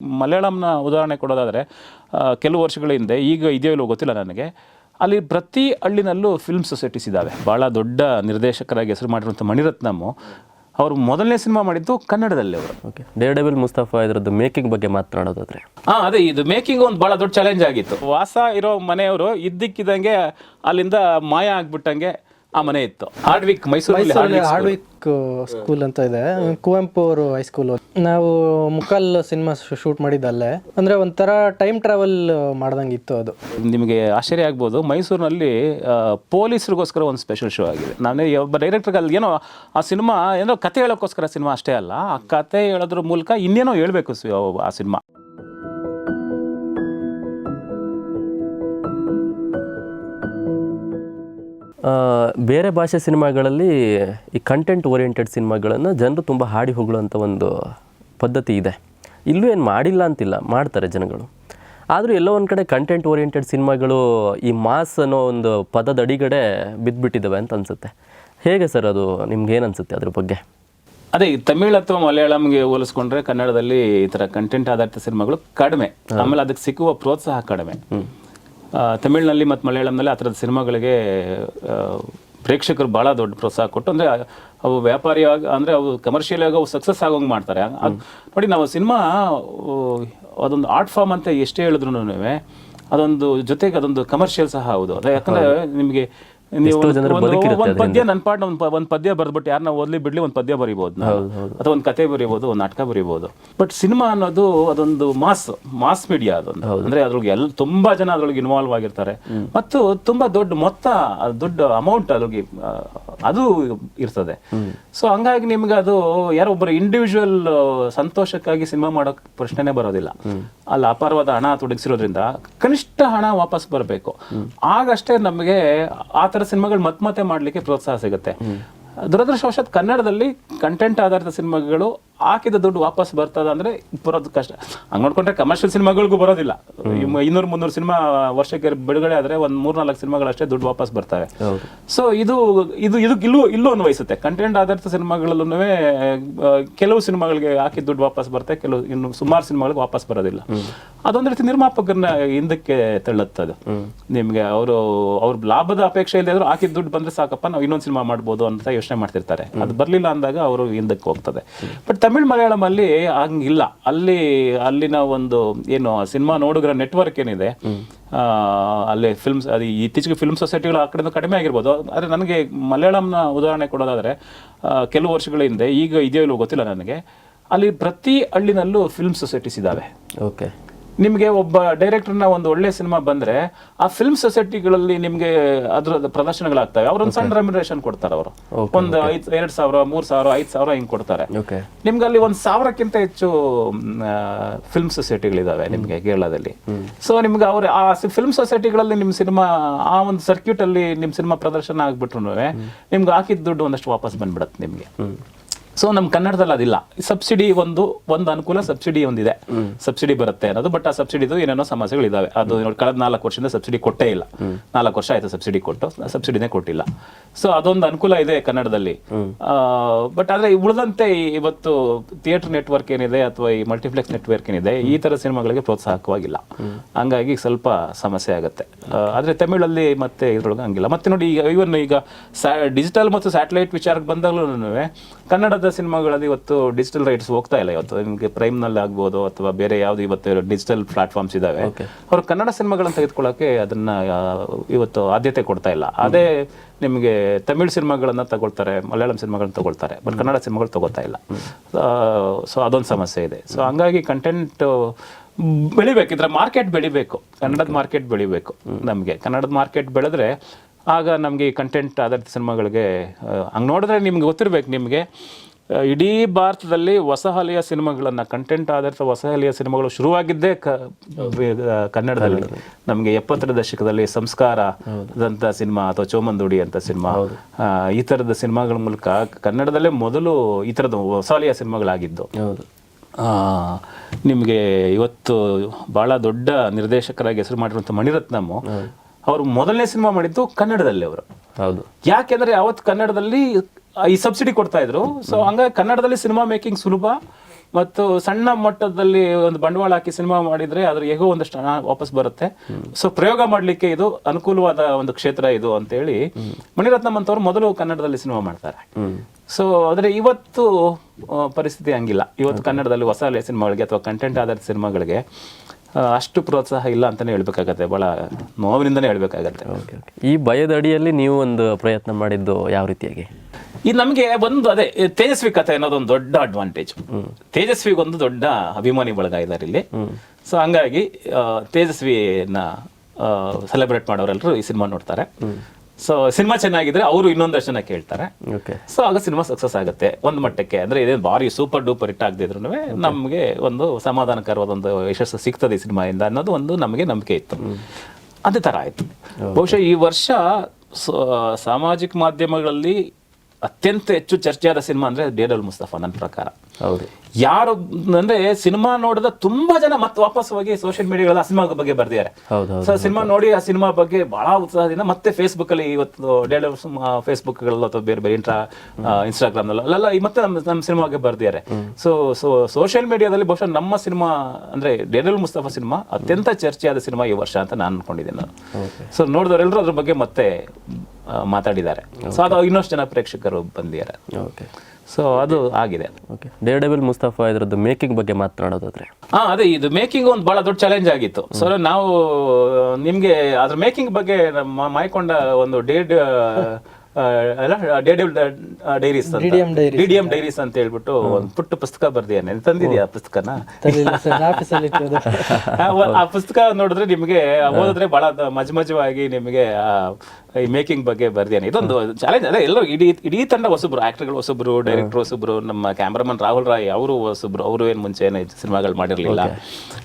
ಮಲಯಾಳಂನ ಉದಾಹರಣೆ ಕೊಡೋದಾದರೆ ಕೆಲವು ವರ್ಷಗಳ ಹಿಂದೆ ಈಗ ಇದೆಯೋ ಇಲ್ಲೋ ಗೊತ್ತಿಲ್ಲ ನನಗೆ ಅಲ್ಲಿ ಪ್ರತಿ ಹಳ್ಳಿನಲ್ಲೂ ಫಿಲ್ಮ್ ಸೊಸೈಟೀಸ್ ಇದ್ದಾವೆ ಭಾಳ ದೊಡ್ಡ ನಿರ್ದೇಶಕರಾಗಿ ಹೆಸರು ಮಾಡಿರುವಂಥ ಮಣಿರತ್ನಮ್ಮು ಅವರು ಮೊದಲನೇ ಸಿನಿಮಾ ಮಾಡಿದ್ದು ಕನ್ನಡದಲ್ಲಿ ಅವರು. ಓಕೆ ಡಬಲ್ ಮುಸ್ತಫಾ ಇದರದ್ದು ಮೇಕಿಂಗ್ ಬಗ್ಗೆ ಮಾತನಾಡೋದಾದ್ರೆ. ಹಾಂ ಅದೇ ಇದು ಮೇಕಿಂಗ್ ಒಂದು ಭಾಳ ದೊಡ್ಡ ಚಾಲೆಂಜ್ ಆಗಿತ್ತು. ವಾಸ ಇರೋ ಮನೆಯವರು ಇದ್ದಕ್ಕಿದ್ದಂಗೆ ಅಲ್ಲಿಂದ ಮಾಯ ಆಗ್ಬಿಟ್ಟಂಗೆ ಆ ಮನೆ ಇತ್ತು. ಹಾರ್ಡ್ವಿಕ್ ಮೈಸೂರಲ್ಲಿ ಮೈಸೂರಲ್ಲಿ ಹಾರ್ಡ್ವಿಕ್ ಸ್ಕೂಲ್ ಅಂತ ಇದೆ. ಕುವೆಂಪು ಅವರು ಹೈಸ್ಕೂಲ್ ನಾವು ಮುಕ್ಕಲ್ ಸಿನಿಮಾ ಶೂಟ್ ಮಾಡಿದ್ದಲ್ಲೇ. ಅಂದ್ರೆ ಒಂಥರ ಟೈಮ್ ಟ್ರಾವೆಲ್ ಮಾಡ್ದಂಗೆ ಇತ್ತು ಅದು. ನಿಮಗೆ ಆಶ್ಚರ್ಯ ಆಗ್ಬೋದು. ಮೈಸೂರಿನಲ್ಲಿ ಪೊಲೀಸರಿಗೋಸ್ಕರ ಒಂದು ಸ್ಪೆಷಲ್ ಶೋ ಆಗಿದೆ. ನಾನು ಒಬ್ಬ ಡೈರೆಕ್ಟರ್ಗೆ ಅಲ್ಲಿ ಏನೋ ಆ ಸಿನಿಮಾ ಏನೋ ಕತೆ ಹೇಳೋಕ್ಕೋಸ್ಕರ ಸಿನಿಮಾ ಅಷ್ಟೇ ಅಲ್ಲ. ಆ ಕತೆ ಹೇಳೋದ್ರ ಮೂಲಕ ಇನ್ನೇನೋ ಹೇಳಬೇಕು ಆ ಸಿನಿಮಾ ಬೇರೆ ಭಾಷೆ ಸಿನಿಮಾಗಳಲ್ಲಿ ಈ ಕಂಟೆಂಟ್ ಓರಿಯೆಂಟೆಡ್ ಸಿನಿಮಾಗಳನ್ನು ಜನರು ತುಂಬ ಹಾಡಿ ಹೊಗಳುವಂಥ ಒಂದು ಪದ್ಧತಿ ಇದೆ. ಇಲ್ಲೂ ಏನು ಮಾಡಿಲ್ಲ ಅಂತಿಲ್ಲ ಮಾಡ್ತಾರೆ ಜನಗಳು. ಆದರೂ ಎಲ್ಲೋ ಒಂದು ಕಡೆ ಕಂಟೆಂಟ್ ಓರಿಯೆಂಟೆಡ್ ಸಿನಿಮಾಗಳು ಈ ಮಾಸ್ ಅನ್ನೋ ಒಂದು ಪದದ ಅಡಿಗಡೆ ಬಿದ್ದುಬಿಟ್ಟಿದ್ದಾವೆ ಅಂತ ಅನಿಸುತ್ತೆ. ಹೇಗೆ ಸರ್ ಅದು ನಿಮ್ಗೆ ಏನು ಅನಿಸುತ್ತೆ ಅದ್ರ ಬಗ್ಗೆ? ಅದೇ ತಮಿಳ್ ಅಥವಾ ಮಲಯಾಳಂಗೆ ಹೋಲಿಸ್ಕೊಂಡ್ರೆ ಕನ್ನಡದಲ್ಲಿ ಈ ಥರ ಕಂಟೆಂಟ್ ಆಧಾರಿತ ಸಿನಿಮಾಗಳು ಕಡಿಮೆ. ಆಮೇಲೆ ಅದಕ್ಕೆ ಸಿಕ್ಕುವ ಪ್ರೋತ್ಸಾಹ ಕಡಿಮೆ. ತಮಿಳ್ನಲ್ಲಿ ಮತ್ತು ಮಲಯಾಳಂನಲ್ಲಿ ಆ ಥರದ ಸಿನಿಮಾಗಳಿಗೆ ಪ್ರೇಕ್ಷಕರು ಭಾಳ ದೊಡ್ಡ ಪ್ರೋತ್ಸಾಹ ಕೊಟ್ಟು ಅಂದರೆ ಅವು ವ್ಯಾಪಾರಿಯಾಗಿ ಅಂದರೆ ಅವು ಕಮರ್ಷಿಯಲ್ ಆಗಿ ಅವು ಸಕ್ಸಸ್ ಆಗೋಂಗೆ ಮಾಡ್ತಾರೆ. ನೋಡಿ ನಾವು ಸಿನಿಮಾ ಅದೊಂದು ಆರ್ಟ್ ಫಾರ್ಮ್ ಅಂತ ಎಷ್ಟೇ ಹೇಳಿದ್ರು ಅದೊಂದು ಜೊತೆಗೆ ಅದೊಂದು ಕಮರ್ಷಿಯಲ್ ಸಹ ಹೌದು. ಅದೇ ಯಾಕಂದರೆ ನಿಮಗೆ ನೀವು ಜನರ ಒಂದ್ ಬದುಕಿರುತ್ತೆ ಒಂದು ಪದ್ಯ ನನ್ನ ಪಾಟ್ ಒಂದು ಒಂದು ಪದ್ಯ ಬರೆದ್ಬಿಟ್ಟು ಯಾರನ್ನ ಓದ್ಲಿ ಬಿಡ್ಲಿ ಒಂದು ಪದ್ಯ ಬರಿಬೋದು. ಅಥವಾ ಒಂದು ಕತೆ ಬರಿಬೋದು ಒಂದು ನಾಟಕ ಬರಿಬೋದು. ಬಟ್ ಸಿನಿಮಾ ಅನ್ನೋದು ಅದೊಂದು ಮಾಸ್ ಮಾಸ್ ಮೀಡಿಯಾ ಅದೊಂದು. ಅಂದ್ರೆ ಅದ್ರೊಳಗೆ ಎಲ್ಲ ತುಂಬಾ ಜನ ಅದ್ರೊಳಗೆ ಇನ್ವಾಲ್ವ್ ಆಗಿರ್ತಾರೆ. ಮತ್ತು ತುಂಬಾ ದೊಡ್ಡ ಮೊತ್ತ ದೊಡ್ಡ ಅಮೌಂಟ್ ಅದ್ರೊಳಗೆ ಅದು ಇರ್ತದೆ. ಸೊ ಹಂಗಾಗಿ ನಿಮ್ಗೆ ಅದು ಯಾರೋ ಒಬ್ಬರು ಇಂಡಿವಿಜುವಲ್ ಸಂತೋಷಕ್ಕಾಗಿ ಸಿನಿಮಾ ಮಾಡೋ ಪ್ರಶ್ನೆನೇ ಬರೋದಿಲ್ಲ. ಅಲ್ಲಿ ಅಪಾರವಾದ ಹಣ ತೊಡಗಿಸಿರೋದ್ರಿಂದ ಕನಿಷ್ಠ ಹಣ ವಾಪಸ್ ಬರಬೇಕು. ಆಗಷ್ಟೇ ನಮಗೆ ಆ ಥರ ಸಿನಿಮಾಗಳು ಮತ್ತೆ ಮಾಡಲಿಕ್ಕೆ ಪ್ರೋತ್ಸಾಹ ಸಿಗುತ್ತೆ. ದುರದೃಷ್ಟವಶಾತ್ ಕನ್ನಡದಲ್ಲಿ ಕಂಟೆಂಟ್ ಆಧಾರಿತ ಸಿನಿಮಾಗಳು ಹಾಕಿದ ದುಡ್ಡು ವಾಪಸ್ ಬರ್ತದ ಅಂದ್ರೆ ಬರೋದು ಕಷ್ಟ. ಹಂಗ್ ನೋಡ್ಕೊಂಡ್ರೆ ಕಮರ್ಷಿಯಲ್ ಸಿನಿಮಾಗಳಿಗೂ ಬರೋದಿಲ್ಲ. ಇನ್ನೂರು ಮುನ್ನೂರು ಸಿನಿಮಾ ವರ್ಷಕ್ಕೆ ಬಿಡುಗಡೆ ಆದ್ರೆ ಒಂದ್ ಮೂರ್ನಾಲ್ಕು ಸಿನಿಮಾಗಳು ಅಷ್ಟೇ ದುಡ್ಡು ವಾಪಸ್ ಬರ್ತವೆ. ಸೊ ಇದು ಇದು ಇದು ಇಲ್ಲೂ ಇಲ್ಲೂ ಅನ್ವಯಿಸುತ್ತೆ. ಕಂಟೆಂಟ್ ಆಧಾರಿತ ಸಿನಿಮಾಗಳಲ್ಲೂ ಕೆಲವು ಸಿನಿಮಾಗಳಿಗೆ ಹಾಕಿದ ದುಡ್ಡು ವಾಪಸ್ ಬರುತ್ತೆ ಕೆಲವು ಇನ್ನು ಸುಮಾರು ಸಿನಿಮಾಗಳಿಗೆ ವಾಪಸ್ ಬರೋದಿಲ್ಲ. ಅದೊಂದು ರೀತಿ ನಿರ್ಮಾಪಕರನ್ನ ಹಿಂದಕ್ಕೆ ತಳ್ಳುತ್ತದೆ ನಿಮ್ಗೆ ಅವರು ಅವ್ರ ಲಾಭದ ಅಪೇಕ್ಷೆ ಇಲ್ಲದೆ ಹಾಕಿದ ದುಡ್ಡು ಬಂದ್ರೆ ಸಾಕಪ್ಪ ನಾವು ಇನ್ನೊಂದು ಸಿನಿಮಾ ಮಾಡ್ಬೋದು ಅಂತ ಯೋಚನೆ ಮಾಡ್ತಿರ್ತಾರೆ. ಅದು ಬರ್ಲಿಲ್ಲ ಅಂದಾಗ ಅವರು ಹಿಂದಕ್ಕೆ ಹೋಗ್ತದೆ. ಬಟ್ ತಮಿಳ್ ಮಲಯಾಳಂ ಅಲ್ಲಿ ಹಂಗಿಲ್ಲ. ಅಲ್ಲಿ, ಅಲ್ಲಿನ ಒಂದು ಏನು ಸಿನಿಮಾ ನೋಡುಗರ ನೆಟ್ವರ್ಕ್ ಏನಿದೆ ಅಲ್ಲಿ ಫಿಲ್ಮ್ಸ್ ಅದು ಇತ್ತೀಚೆಗೆ ಫಿಲ್ಮ್ ಸೊಸೈಟಿಗಳು ಆ ಕಡೆಯಿಂದ ಕಡಿಮೆ ಆಗಿರ್ಬೋದು. ಆದರೆ ನನಗೆ ಮಲಯಾಳಂನ ಉದಾಹರಣೆ ಕೊಡೋದಾದರೆ ಕೆಲವು ವರ್ಷಗಳ ಹಿಂದೆ, ಈಗ ಇದೆಯೋ ಗೊತ್ತಿಲ್ಲ ನನಗೆ, ಅಲ್ಲಿ ಪ್ರತಿ ಹಳ್ಳಿನಲ್ಲೂ ಫಿಲ್ಮ್ ಸೊಸೈಟೀಸ್ ಇದ್ದಾವೆ ಓಕೆ ನಿಮಗೆ ಒಬ್ಬ ಡೈರೆಕ್ಟರ್ನ ಒಂದು ಒಳ್ಳೆ ಸಿನಿಮಾ ಬಂದ್ರೆ ಆ ಫಿಲ್ಮ್ ಸೊಸೈಟಿಗಳಲ್ಲಿ ನಿಮಗೆ ಅದರ ಪ್ರದರ್ಶನಗಳಾಗ್ತವೆ. ಅವ್ರೊಂದು ಸಣ್ಣ ರೆಮ್ಯುರೇಷನ್ ಕೊಡ್ತಾರೆ ಅವರು. ಒಂದು ಐದು ಎರಡು ಸಾವಿರ ಮೂರು ಸಾವಿರ ಐದು ಸಾವಿರ ಹಿಂಗೆ ಕೊಡ್ತಾರೆ. ನಿಮ್ಗೆ ಅಲ್ಲಿ ಒಂದು ಸಾವಿರಕ್ಕಿಂತ ಹೆಚ್ಚು ಫಿಲ್ಮ್ ಸೊಸೈಟಿಗಳಿದಾವೆ ನಿಮಗೆ ಕೇರಳದಲ್ಲಿ. ಸೊ ನಿಮ್ಗೆ ಅವ್ರ ಆ ಫಿಲ್ಮ್ ಸೊಸೈಟಿಗಳಲ್ಲಿ ನಿಮ್ಮ ಸಿನಿಮಾ ಆ ಒಂದು ಸರ್ಕ್ಯೂಟ್ ಅಲ್ಲಿ ನಿಮ್ಮ ಸಿನಿಮಾ ಪ್ರದರ್ಶನ ಆಗ್ಬಿಟ್ರು ನಿಮ್ಗೆ ಹಾಕಿದ ದುಡ್ಡು ಒಂದಷ್ಟು ವಾಪಸ್ ಬಂದ್ಬಿಡತ್ತೆ ನಿಮ್ಗೆ. ಸೊ ನಮ್ಮ ಕನ್ನಡದಲ್ಲಿ ಅದಿಲ್ಲ. ಸಬ್ಸಿಡಿ ಒಂದು ಒಂದು ಅನುಕೂಲ ಸಬ್ಸಿಡಿ ಒಂದಿದೆ. ಸಬ್ಸಿಡಿ ಬರುತ್ತೆ ಅನ್ನೋದು ಬಟ್ ಆ ಸಬ್ಸಿಡಿದು ಏನೇನೋ ಸಮಸ್ಯೆಗಳಿದಾವೆ. ಅದು ನೋಡಿ ಕಳೆದ ನಾಲ್ಕು ವರ್ಷದಿಂದ ಸಬ್ಸಿಡಿ ಕೊಟ್ಟೇ ಇಲ್ಲ. ನಾಲ್ಕು ವರ್ಷ ಆಯ್ತು ಸಬ್ಸಿಡಿ ಕೊಟ್ಟು ಸಬ್ಸಿಡಿನೇ ಕೊಟ್ಟಿಲ್ಲ. ಸೊ ಅದೊಂದು ಅನುಕೂಲ ಇದೆ ಕನ್ನಡದಲ್ಲಿ. ಬಟ್ ಆದ್ರೆ ಉಳಿದಂತೆ ಇವತ್ತು ಥಿಯೇಟರ್ ನೆಟ್ವರ್ಕ್ ಏನಿದೆ ಅಥವಾ ಈ ಮಲ್ಟಿಪ್ಲೆಕ್ಸ್ ನೆಟ್ವರ್ಕ್ ಏನಿದೆ ಈ ತರ ಸಿನಿಮಾಗಳಿಗೆ ಪ್ರೋತ್ಸಾಹಕವಾಗಿಲ್ಲ. ಹಂಗಾಗಿ ಸ್ವಲ್ಪ ಸಮಸ್ಯೆ ಆಗುತ್ತೆ. ಆದ್ರೆ ತಮಿಳಲ್ಲಿ ಮತ್ತೆ ಇದ್ರೊಳಗೆ ಹಂಗಿಲ್ಲ. ಮತ್ತೆ ನೋಡಿ ಈಗ ಇವನ್ ಈಗ ಡಿಜಿಟಲ್ ಮತ್ತು ಸ್ಯಾಟಲೈಟ್ ವಿಚಾರಕ್ಕೆ ಬಂದಾಗಲೂ ಕನ್ನಡದ ಸಿನಿಮಾಗಳಲ್ಲಿ ಇವತ್ತು ಡಿಜಿಟಲ್ ರೈಟ್ಸ್ ಹೋಗ್ತಾ ಇಲ್ಲ ಇವತ್ತು. ನಿಮಗೆ ಪ್ರೈಮ್ನಲ್ಲಿ ಆಗ್ಬೋದು ಅಥವಾ ಬೇರೆ ಯಾವ್ದು ಇವತ್ತು ಡಿಜಿಟಲ್ ಪ್ಲಾಟ್ಫಾರ್ಮ್ಸ್ ಇದಾವೆ. ಅವರು ಕನ್ನಡ ಸಿನಿಮಾಗಳನ್ನ ತೆಗೆದುಕೊಳ್ಳೋಕೆ ಅದನ್ನ ಇವತ್ತು ಆದ್ಯತೆ ಕೊಡ್ತಾ ಇಲ್ಲ. ಅದೇ ನಿಮಗೆ ತಮಿಳ್ ಸಿನಿಮಾಗಳನ್ನ ತಗೊಳ್ತಾರೆ ಮಲಯಾಳಂ ಸಿನಿಮಾಗಳನ್ನ ತಗೊಳ್ತಾರೆ ಬಟ್ ಕನ್ನಡ ಸಿನಿಮಾಗಳು ತಗೋತಾ ಇಲ್ಲ. ಸೊ ಅದೊಂದು ಸಮಸ್ಯೆ ಇದೆ. ಸೊ ಹಂಗಾಗಿ ಕಂಟೆಂಟ್ ಬೆಳಿಬೇಕು ಇದ್ರ ಮಾರ್ಕೆಟ್ ಬೆಳಿಬೇಕು. ಕನ್ನಡದ ಮಾರ್ಕೆಟ್ ಬೆಳಿಬೇಕು ನಮಗೆ. ಕನ್ನಡದ ಮಾರ್ಕೆಟ್ ಬೆಳೆದ್ರೆ ಆಗ ನಮಗೆ ಈ ಕಂಟೆಂಟ್ ಆಧಾರಿತ ಸಿನಿಮಾಗಳಿಗೆ ಹಂಗೆ ನೋಡಿದ್ರೆ ನಿಮ್ಗೆ ಗೊತ್ತಿರ್ಬೇಕು ನಿಮಗೆ ಇಡೀ ಭಾರತದಲ್ಲಿ ಹೊಸಹಲೆಯ ಹಲಿಯ ಸಿನಿಮಾಗಳನ್ನ ಕಂಟೆಂಟ್ ಆಧಾರಿತ ಹೊಸ ಹಲಿಯ ಸಿನಿಮಾಗಳು ಶುರುವಾಗಿದ್ದೇ ಕ ಕನ್ನಡದಲ್ಲಿ. ನಮಗೆ ಎಪ್ಪತ್ತರ ದಶಕದಲ್ಲಿ ಸಂಸ್ಕಾರ ಅಂತ ಸಿನಿಮಾ ಅಥವಾ ಚೋಮಂದುಡಿ ಅಂತ ಸಿನಿಮಾ. ಈ ಥರದ ಸಿನಿಮಾಗಳ ಮೂಲಕ ಕನ್ನಡದಲ್ಲೇ ಮೊದಲು ಈ ಥರದ ಹೊಸಹಲೆಯ ಸಿನಿಮಾಗಳಾಗಿದ್ದು. ನಿಮಗೆ ಇವತ್ತು ಭಾಳ ದೊಡ್ಡ ನಿರ್ದೇಶಕರಾಗಿ ಹೆಸರು ಮಾಡಿರುವಂಥ ಮಣಿರತ್ನಮ್ಮು ಅವರು ಮೊದಲನೇ ಸಿನಿಮಾ ಮಾಡಿದ್ದು ಕನ್ನಡದಲ್ಲಿ ಅವರು. ಹೌದು. ಯಾಕೆಂದ್ರೆ ಅವತ್ತು ಕನ್ನಡದಲ್ಲಿ ಈ ಸಬ್ಸಿಡಿ ಕೊಡ್ತಾ ಇದ್ರು. ಸೊ ಹಂಗಾಗಿ ಕನ್ನಡದಲ್ಲಿ ಸಿನಿಮಾ ಮೇಕಿಂಗ್ ಸುಲಭ ಮತ್ತು ಸಣ್ಣ ಮಟ್ಟದಲ್ಲಿ ಒಂದು ಬಂಡವಾಳ ಹಾಕಿ ಸಿನಿಮಾ ಮಾಡಿದ್ರೆ ಅದ್ರ ಹೇಗೋ ಒಂದಷ್ಟು ಹಣ ವಾಪಸ್ ಬರುತ್ತೆ. ಸೊ ಪ್ರಯೋಗ ಮಾಡ್ಲಿಕ್ಕೆ ಇದು ಅನುಕೂಲವಾದ ಒಂದು ಕ್ಷೇತ್ರ ಇದು ಅಂತೇಳಿ ಮಣಿರತ್ನಂ ಅಂತವ್ರು ಮೊದಲು ಕನ್ನಡದಲ್ಲಿ ಸಿನಿಮಾ ಮಾಡ್ತಾರೆ. ಸೊ ಆದರೆ ಇವತ್ತು ಪರಿಸ್ಥಿತಿ ಹಂಗಿಲ್ಲ. ಇವತ್ತು ಕನ್ನಡದಲ್ಲಿ ಹೊಸ ಸಿನಿಮಾಗಳಿಗೆ ಅಥವಾ ಕಂಟೆಂಟ್ ಆಧಾರಿತ ಸಿನಿಮಾಗಳಿಗೆ ಅಷ್ಟು ಪ್ರೋತ್ಸಾಹ ಇಲ್ಲ ಅಂತಾನೆ ಹೇಳ್ಬೇಕಾಗತ್ತೆ. ಬಹಳ ನೋವಿನಿಂದನೇ ಹೇಳ್ಬೇಕಾಗತ್ತೆ. ಈ ಭಯದ ಅಡಿಯಲ್ಲಿ ನೀವು ಒಂದು ಪ್ರಯತ್ನ ಮಾಡಿದ್ದು ಯಾವ ರೀತಿಯಾಗಿ? ಈ ನಮಗೆ ಒಂದು ಅದೇ ತೇಜಸ್ವಿ ಕಥೆ ಅನ್ನೋದೊಂದು ದೊಡ್ಡ ಅಡ್ವಾಂಟೇಜ್ ತೇಜಸ್ವಿಗೆ ಒಂದು ದೊಡ್ಡ ಅಭಿಮಾನಿ ಬಳಗ ಇದ್ದಾರೆ ಇಲ್ಲಿ. ಸೊ ಹಂಗಾಗಿ ತೇಜಸ್ವಿನ ಸೆಲೆಬ್ರೇಟ್ ಮಾಡೋರೆಲ್ಲರೂ ಈ ಸಿನಿಮಾ ನೋಡ್ತಾರೆ. ಸೊ ಸಿನಿಮಾ ಚೆನ್ನಾಗಿದ್ರೆ ಅವರು ಇನ್ನೊಂದಷ್ಟು ಜನ ಕೇಳ್ತಾರೆ. ಓಕೆ ಸೊ ಆಗ ಸಿನಿಮಾ ಸಕ್ಸಸ್ ಆಗುತ್ತೆ. ಒಂದು ಮಟ್ಟಕ್ಕೆ. ಅಂದ್ರೆ ಇದೇನು ಭಾರಿ ಸೂಪರ್ ಡೂಪರ್ ಹಿಟ್ ಆಗದಿದ್ರು ನಮಗೆ ಒಂದು ಸಮಾಧಾನಕರವಾದ ಒಂದು ಯಶಸ್ಸು ಸಿಗ್ತದೆ ಈ ಸಿನಿಮಾಯಿಂದ ಅನ್ನೋದು ಒಂದು ನಮಗೆ ನಂಬಿಕೆ ಇತ್ತು. ಅದೇ ತರ ಆಯ್ತು. ಬಹುಶಃ ಈ ವರ್ಷ ಸಾಮಾಜಿಕ ಮಾಧ್ಯಮಗಳಲ್ಲಿ ಅತ್ಯಂತ ಹೆಚ್ಚು ಚರ್ಚೆಯಾದ ಸಿನಿಮಾ ಅಂದ್ರೆ ಡೇಡಲ್ ಮುಸ್ತಫಾ ನನ್ನ ಪ್ರಕಾರ. ಹೌದು. ಯಾರು ಅಂದ್ರೆ ಸಿನಿಮಾ ನೋಡಿದ ತುಂಬಾ ಜನ ಮತ್ತೆ ವಾಪಸ್ ಹೋಗಿ ಸೋಷಿಯಲ್ ಆ ಸಿನಿಮಾ ಬಗ್ಗೆ ಬರ್ದಿದ್ದಾರೆ. ಸೊ ಸಿನಿಮಾ ನೋಡಿ ಆ ಸಿನಿಮಾ ಬಗ್ಗೆ ಬಹಳ ಉತ್ಸಾಹದಿಂದ ಮತ್ತೆ ಫೇಸ್ಬುಕ್ ಅಲ್ಲಿ ಇವತ್ತು ಡೇಡ್ ಫೇಸ್ಬುಕ್ ಅಥವಾ ಬೇರೆ ಬೇರೆ ಇಂಟ್ರಾ ಇನ್ಸ್ಟಾಗ್ರಾಮ್ ಅಲ್ಲೆಲ್ಲ ಈ ಮತ್ತೆ ನಮ್ಮ ನಮ್ಮ ಸಿನಿಮಾಗೆ ಬರ್ದಿದ್ದಾರೆ. ಸೊ ಸೊ ಸೋಷಿಯಲ್ ಮೀಡಿಯಾದಲ್ಲಿ ಬಹುಶಃ ನಮ್ಮ ಸಿನಿಮಾ ಅಂದ್ರೆ ಡೇಡಲ್ ಮುಸ್ತಫಾ ಸಿನಿಮಾ ಅತ್ಯಂತ ಚರ್ಚೆಯಾದ ಸಿನಿಮಾ ಈ ವರ್ಷ ಅಂತ ನಾನು ಅನ್ಕೊಂಡಿದ್ದೀನಿ ನಾನು. ಸೊ ನೋಡಿದವರೆಲ್ಲರೂ ಅದ್ರ ಬಗ್ಗೆ ಮತ್ತೆ ಮಾತಾಡಿದ್ದಾರೆ. ಸೊ ಅದು ಇನ್ನಷ್ಟು ಜನ ಪ್ರೇಕ್ಷಕರು ಬಂದಿದ್ದಾರೆ. ಓಕೆ ಸೊ ಅದು ಆಗಿದೆ. ಓಕೆ ಡೇರ್ ಡೆವಿಲ್ ಮುಸ್ತಫಾ ಇದ್ರದ್ದು ಮೇಕಿಂಗ್ ಬಗ್ಗೆ ಮಾತನಾಡೋದಾದ್ರೆ ಹಾ ಅದೇ ಇದು ಮೇಕಿಂಗ್ ಒಂದು ಬಹಳ ದೊಡ್ಡ ಚಾಲೆಂಜ್ ಆಗಿತ್ತು. ಸೊ ನಾವು ನಿಮ್ಗೆ ಅದ್ರ ಮೇಕಿಂಗ್ ಬಗ್ಗೆ ನಮ್ಮ ಮಾಯ್ಕೊಂಡ ಒಂದು ಡೇಡ್ ಅಲ್ಲ ಡೇಡ್ ಡೈರೀಸ್ ಡಿಡಿಎಂ ಡೈರೀಸ್ ಅಂತ. ಹೇಳ್ಬಿಟ್ಟು ಒಂದು ಪುಟ್ಟ ಪುಸ್ತಕ ಬರ್ದಿಯಾನೆ ತಂದಿದ್ಯಾ ಆ ಪುಸ್ತಕನ? ಆ ಪುಸ್ತಕ ನೋಡಿದ್ರೆ ನಿಮಗೆ ಓದಿದ್ರೆ ಬಹಳ ಮಜ್ ಮಜ ಮಜವಾಗಿ ನಿಮಗೆ ಈ ಮೇಕಿಂಗ್ ಬಗ್ಗೆ ಬರ್ದೇನೆ ಇದೊಂದು ಚಾಲೆಂಜ್ ಅದೇ ಎಲ್ಲರೂ ಇಡೀ ಇಡೀ ತಂಡ ಹೊಸಬ್ರು ಆಕ್ಟರ್ಗಳು ಹೊಸಬ್ರು ಡೈರೆಕ್ಟರ್ ಹೊಸಬ್ರು ನಮ್ಮ ಕ್ಯಾಮ್ರಾಮನ್ ರಾಹುಲ್ ರಾಯ್ ಅವರು ಹೊಸಬ್ರು ಅವರು ಏನು ಮುಂಚೆ ಏನು ಸಿನಿಮಾಗಳು ಮಾಡಿರಲಿಲ್ಲ.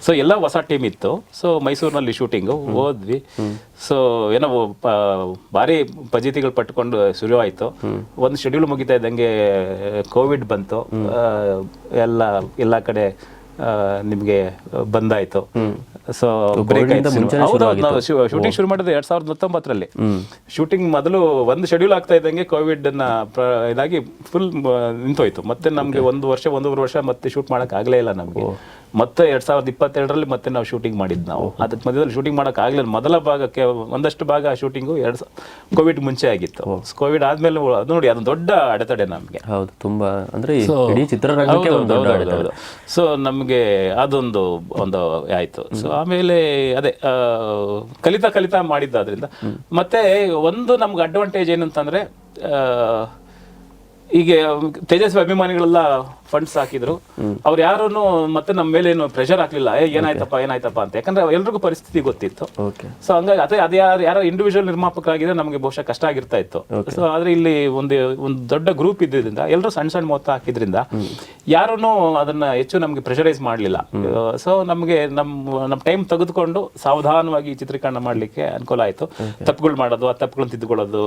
ಸೊ ಎಲ್ಲ ಹೊಸ ಟೀಮ್ ಇತ್ತು. ಸೊ ಮೈಸೂರಿನಲ್ಲಿ ಶೂಟಿಂಗು ಹೋದ್ವಿ ಸೊ ಏನೋ ಭಾರಿ ಪಜಿತಿಗಳು ಪಟ್ಕೊಂಡು ಶುರು ಆಯ್ತು ಒಂದು ಶೆಡ್ಯೂಲ್ ಮುಗಿತಾ ಇದ್ದಂಗೆ ಕೋವಿಡ್ ಬಂತು. ಎಲ್ಲ ಎಲ್ಲ ಕಡೆ ನಿಮಗೆ ಬಂದಾಯ್ತು. ಸೊ ಶೂಟಿಂಗ್ ಶುರು ಮಾಡಿದ್ದು ಎರಡ್ ಸಾವಿರದ ಹತ್ತೊಂಬತ್ತರಲ್ಲಿ. ಶೂಟಿಂಗ್ ಮೊದಲು ಒಂದು ಶೆಡ್ಯೂಲ್ ಆಗ್ತಾ ಇದ್ದಂಗೆ ಕೋವಿಡ್ ಇದಾಗಿ ಫುಲ್ ನಿಂತೋಯ್ತು. ಮತ್ತೆ ನಮ್ಗೆ ಒಂದು ವರ್ಷ ಒಂದೂವರೆ ವರ್ಷ ಮತ್ತೆ ಶೂಟ್ ಮಾಡಕ್ ಆಗ್ಲೇ ಇಲ್ಲ ನಮ್ಗೆ. ಮತ್ತೆ ಎರಡ್ ಸಾವಿರದ ಇಪ್ಪತ್ತೆರಡರಲ್ಲಿ ಮತ್ತೆ ನಾವು ಶೂಟಿಂಗ್ ಮಾಡಿದ್ದು ನಾವು. ಅದಕ್ಕೆ ಮಧ್ಯದಲ್ಲಿ ಶೂಟಿಂಗ್ ಮಾಡಕ್ ಆಗ್ಲಿಲ್ಲ. ಮೊದಲ ಭಾಗಕ್ಕೆ ಒಂದಷ್ಟು ಭಾಗ ಶೂಟಿಂಗು ಎರಡ್ ಕೋವಿಡ್ ಮುಂಚೆ ಆಗಿತ್ತು. ಕೋವಿಡ್ ಆದ್ಮೇಲೆ ಅದು ನೋಡಿ ಅದು ದೊಡ್ಡ ಅಡೆತಡೆ ನಮ್ಗೆ. ಹೌದು ತುಂಬಾ ಅಂದ್ರೆ ಇಡೀ ಚಿತ್ರರಂಗಕ್ಕೆ ಒಂದು ಅಡೆತಡೆ. ಸೊ ನಮಗೆ ಅದೊಂದು ಒಂದು ಆಯ್ತು. ಸೊ ಆಮೇಲೆ ಅದೇ ಆ, ಕಲಿತಾ ಕಲಿತಾ ಮಾಡಿದ್ದಾದ್ರಿಂದ. ಮತ್ತೆ ಒಂದು ನಮ್ಗೆ ಅಡ್ವಾಂಟೇಜ್ ಏನು ಅಂತಂದ್ರೆ ಆ, ಈಗ ತೇಜಸ್ವಿ ಅಭಿಮಾನಿಗಳೆಲ್ಲ ಫಂಡ್ಸ್ ಹಾಕಿದ್ರು. ಅವ್ರು ಯಾರು ಮತ್ತೆ ನಮ್ಮ ಮೇಲೆ ಏನು ಪ್ರೆಷರ್ ಹಾಕ್ಲಿಲ್ಲ. ಏ ಏನಾಯ್ತಪ್ಪ ಏನಾಯ್ತಪ್ಪ ಅಂತ. ಯಾಕಂದ್ರೆ ಎಲ್ರಿಗೂ ಪರಿಸ್ಥಿತಿ ಗೊತ್ತಿತ್ತು. ಸೊ ಹಂಗಾಗಿ ಅದೇ ಅದೇ ಯಾರು ಯಾರೋ ಇಂಡಿವಿಜುವಲ್ ನಿರ್ಮಾಪಕರಾಗಿದ್ರೆ ನಮಗೆ ಬಹುಶಃ ಕಷ್ಟ ಆಗಿರ್ತಾ ಇತ್ತು. ಸೊ ಆದ್ರೆ ಇಲ್ಲಿ ಒಂದು ಒಂದು ದೊಡ್ಡ ಗ್ರೂಪ್ ಇದ್ದಿದ್ರಿಂದ ಎಲ್ಲರೂ ಸಣ್ಣ ಸಣ್ಣ ಮೊತ್ತ ಹಾಕಿದ್ರಿಂದ ಯಾರೂ ಅದನ್ನ ಹೆಚ್ಚು ನಮಗೆ ಪ್ರೆಷರೈಸ್ ಮಾಡಲಿಲ್ಲ. ಸೊ ನಮಗೆ ನಮ್ಮ ನಮ್ಮ ಟೈಮ್ ತೆಗೆದುಕೊಂಡು ಸಾವಧಾನವಾಗಿ ಚಿತ್ರೀಕರಣ ಮಾಡಲಿಕ್ಕೆ ಅನುಕೂಲ ಆಯಿತು. ತಪ್ಪುಗಳು ಮಾಡೋದು ಆ ತಪ್ಪುಗಳನ್ನ ತಿದ್ದುಕೊಳ್ಳೋದು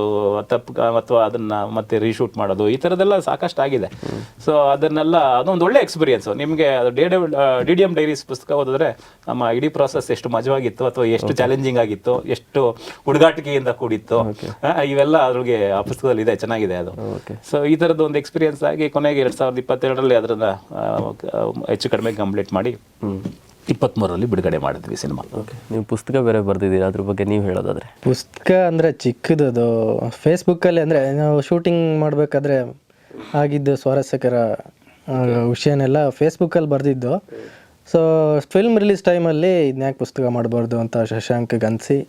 ತಪ್ಪು ಅಥವಾ ಅದನ್ನ ಮತ್ತೆ ರೀಶೂಟ್ ಮಾಡೋದು ಈ ಥರದ್ದೆಲ್ಲ ಸಾಕಷ್ಟು ಆಗಿದೆ ಸೊ ಅದನ್ನೆಲ್ಲ ಅದೊಂದು ಒಳ್ಳೆ ಎಕ್ಸ್ಪೀರಿಯನ್ಸ್ ನಿಮಗೆ ಅದು day D D M diaries ಪುಸ್ತಕ ಓದಿದ್ರೆ ನಮ್ಮ ಇಡೀ ಪ್ರಾಸೆಸ್ ಎಷ್ಟು ಮಜವಾಗಿತ್ತು ಅಥವಾ ಎಷ್ಟು ಚಾಲೆಂಜಿಂಗ್ ಆಗಿತ್ತು ಎಷ್ಟು ಹುಡುಗಾಟಿಕೆಯಿಂದ ಕೂಡಿತ್ತು ಇವೆಲ್ಲ ಅದ್ರಿಗೆ ಆ ಪುಸ್ತಕದಲ್ಲಿ ಇದೆ ಚೆನ್ನಾಗಿದೆ ಅದು. ಸೊ ಈ ಥರದ್ದು ಒಂದು ಎಕ್ಸ್ಪೀರಿಯನ್ಸ್ ಆಗಿ ಕೊನೆಗೆ ಎರಡು ಸಾವಿರದ ಇಪ್ಪತ್ತೆರಡರಲ್ಲಿ ಆ, ಹೆಚ್ಚು ಕಡಿಮೆ ಕಂಪ್ಲೀಟ್ ಮಾಡಿ ಇಪ್ಪತ್ತ್ಮೂರರಲ್ಲಿ ಬಿಡುಗಡೆ ಮಾಡಿದ್ವಿ ಸಿನಿಮಾ ಓಕೆ ನೀವು ಪುಸ್ತಕ ಬೇರೆ ಬರೆದಿದ್ದೀರಾ? ಅದ್ರ ಬಗ್ಗೆ ನೀವು ಹೇಳೋದಾದ್ರೆ. ಪುಸ್ತಕ ಅಂದರೆ ಚಿಕ್ಕದದು ಫೇಸ್ಬುಕ್ಕಲ್ಲಿ ಅಂದರೆ ನಾವು ಶೂಟಿಂಗ್ ಮಾಡಬೇಕಾದ್ರೆ ಆಗಿದ್ದು ಸ್ವಾರಸ್ಯಕರ ವಿಷಯನೆಲ್ಲ ಫೇಸ್ಬುಕ್ಕಲ್ಲಿ ಬರೆದಿದ್ದು. ಸೊ ಫಿಲ್ಮ್ ರಿಲೀಸ್ ಟೈಮಲ್ಲಿ ಇದನ್ನ ಯಾಕೆ ಪುಸ್ತಕ ಮಾಡಬಾರ್ದು ಅಂತ ಶಶಾಂಕ್ಗೆ ಅನಿಸಿ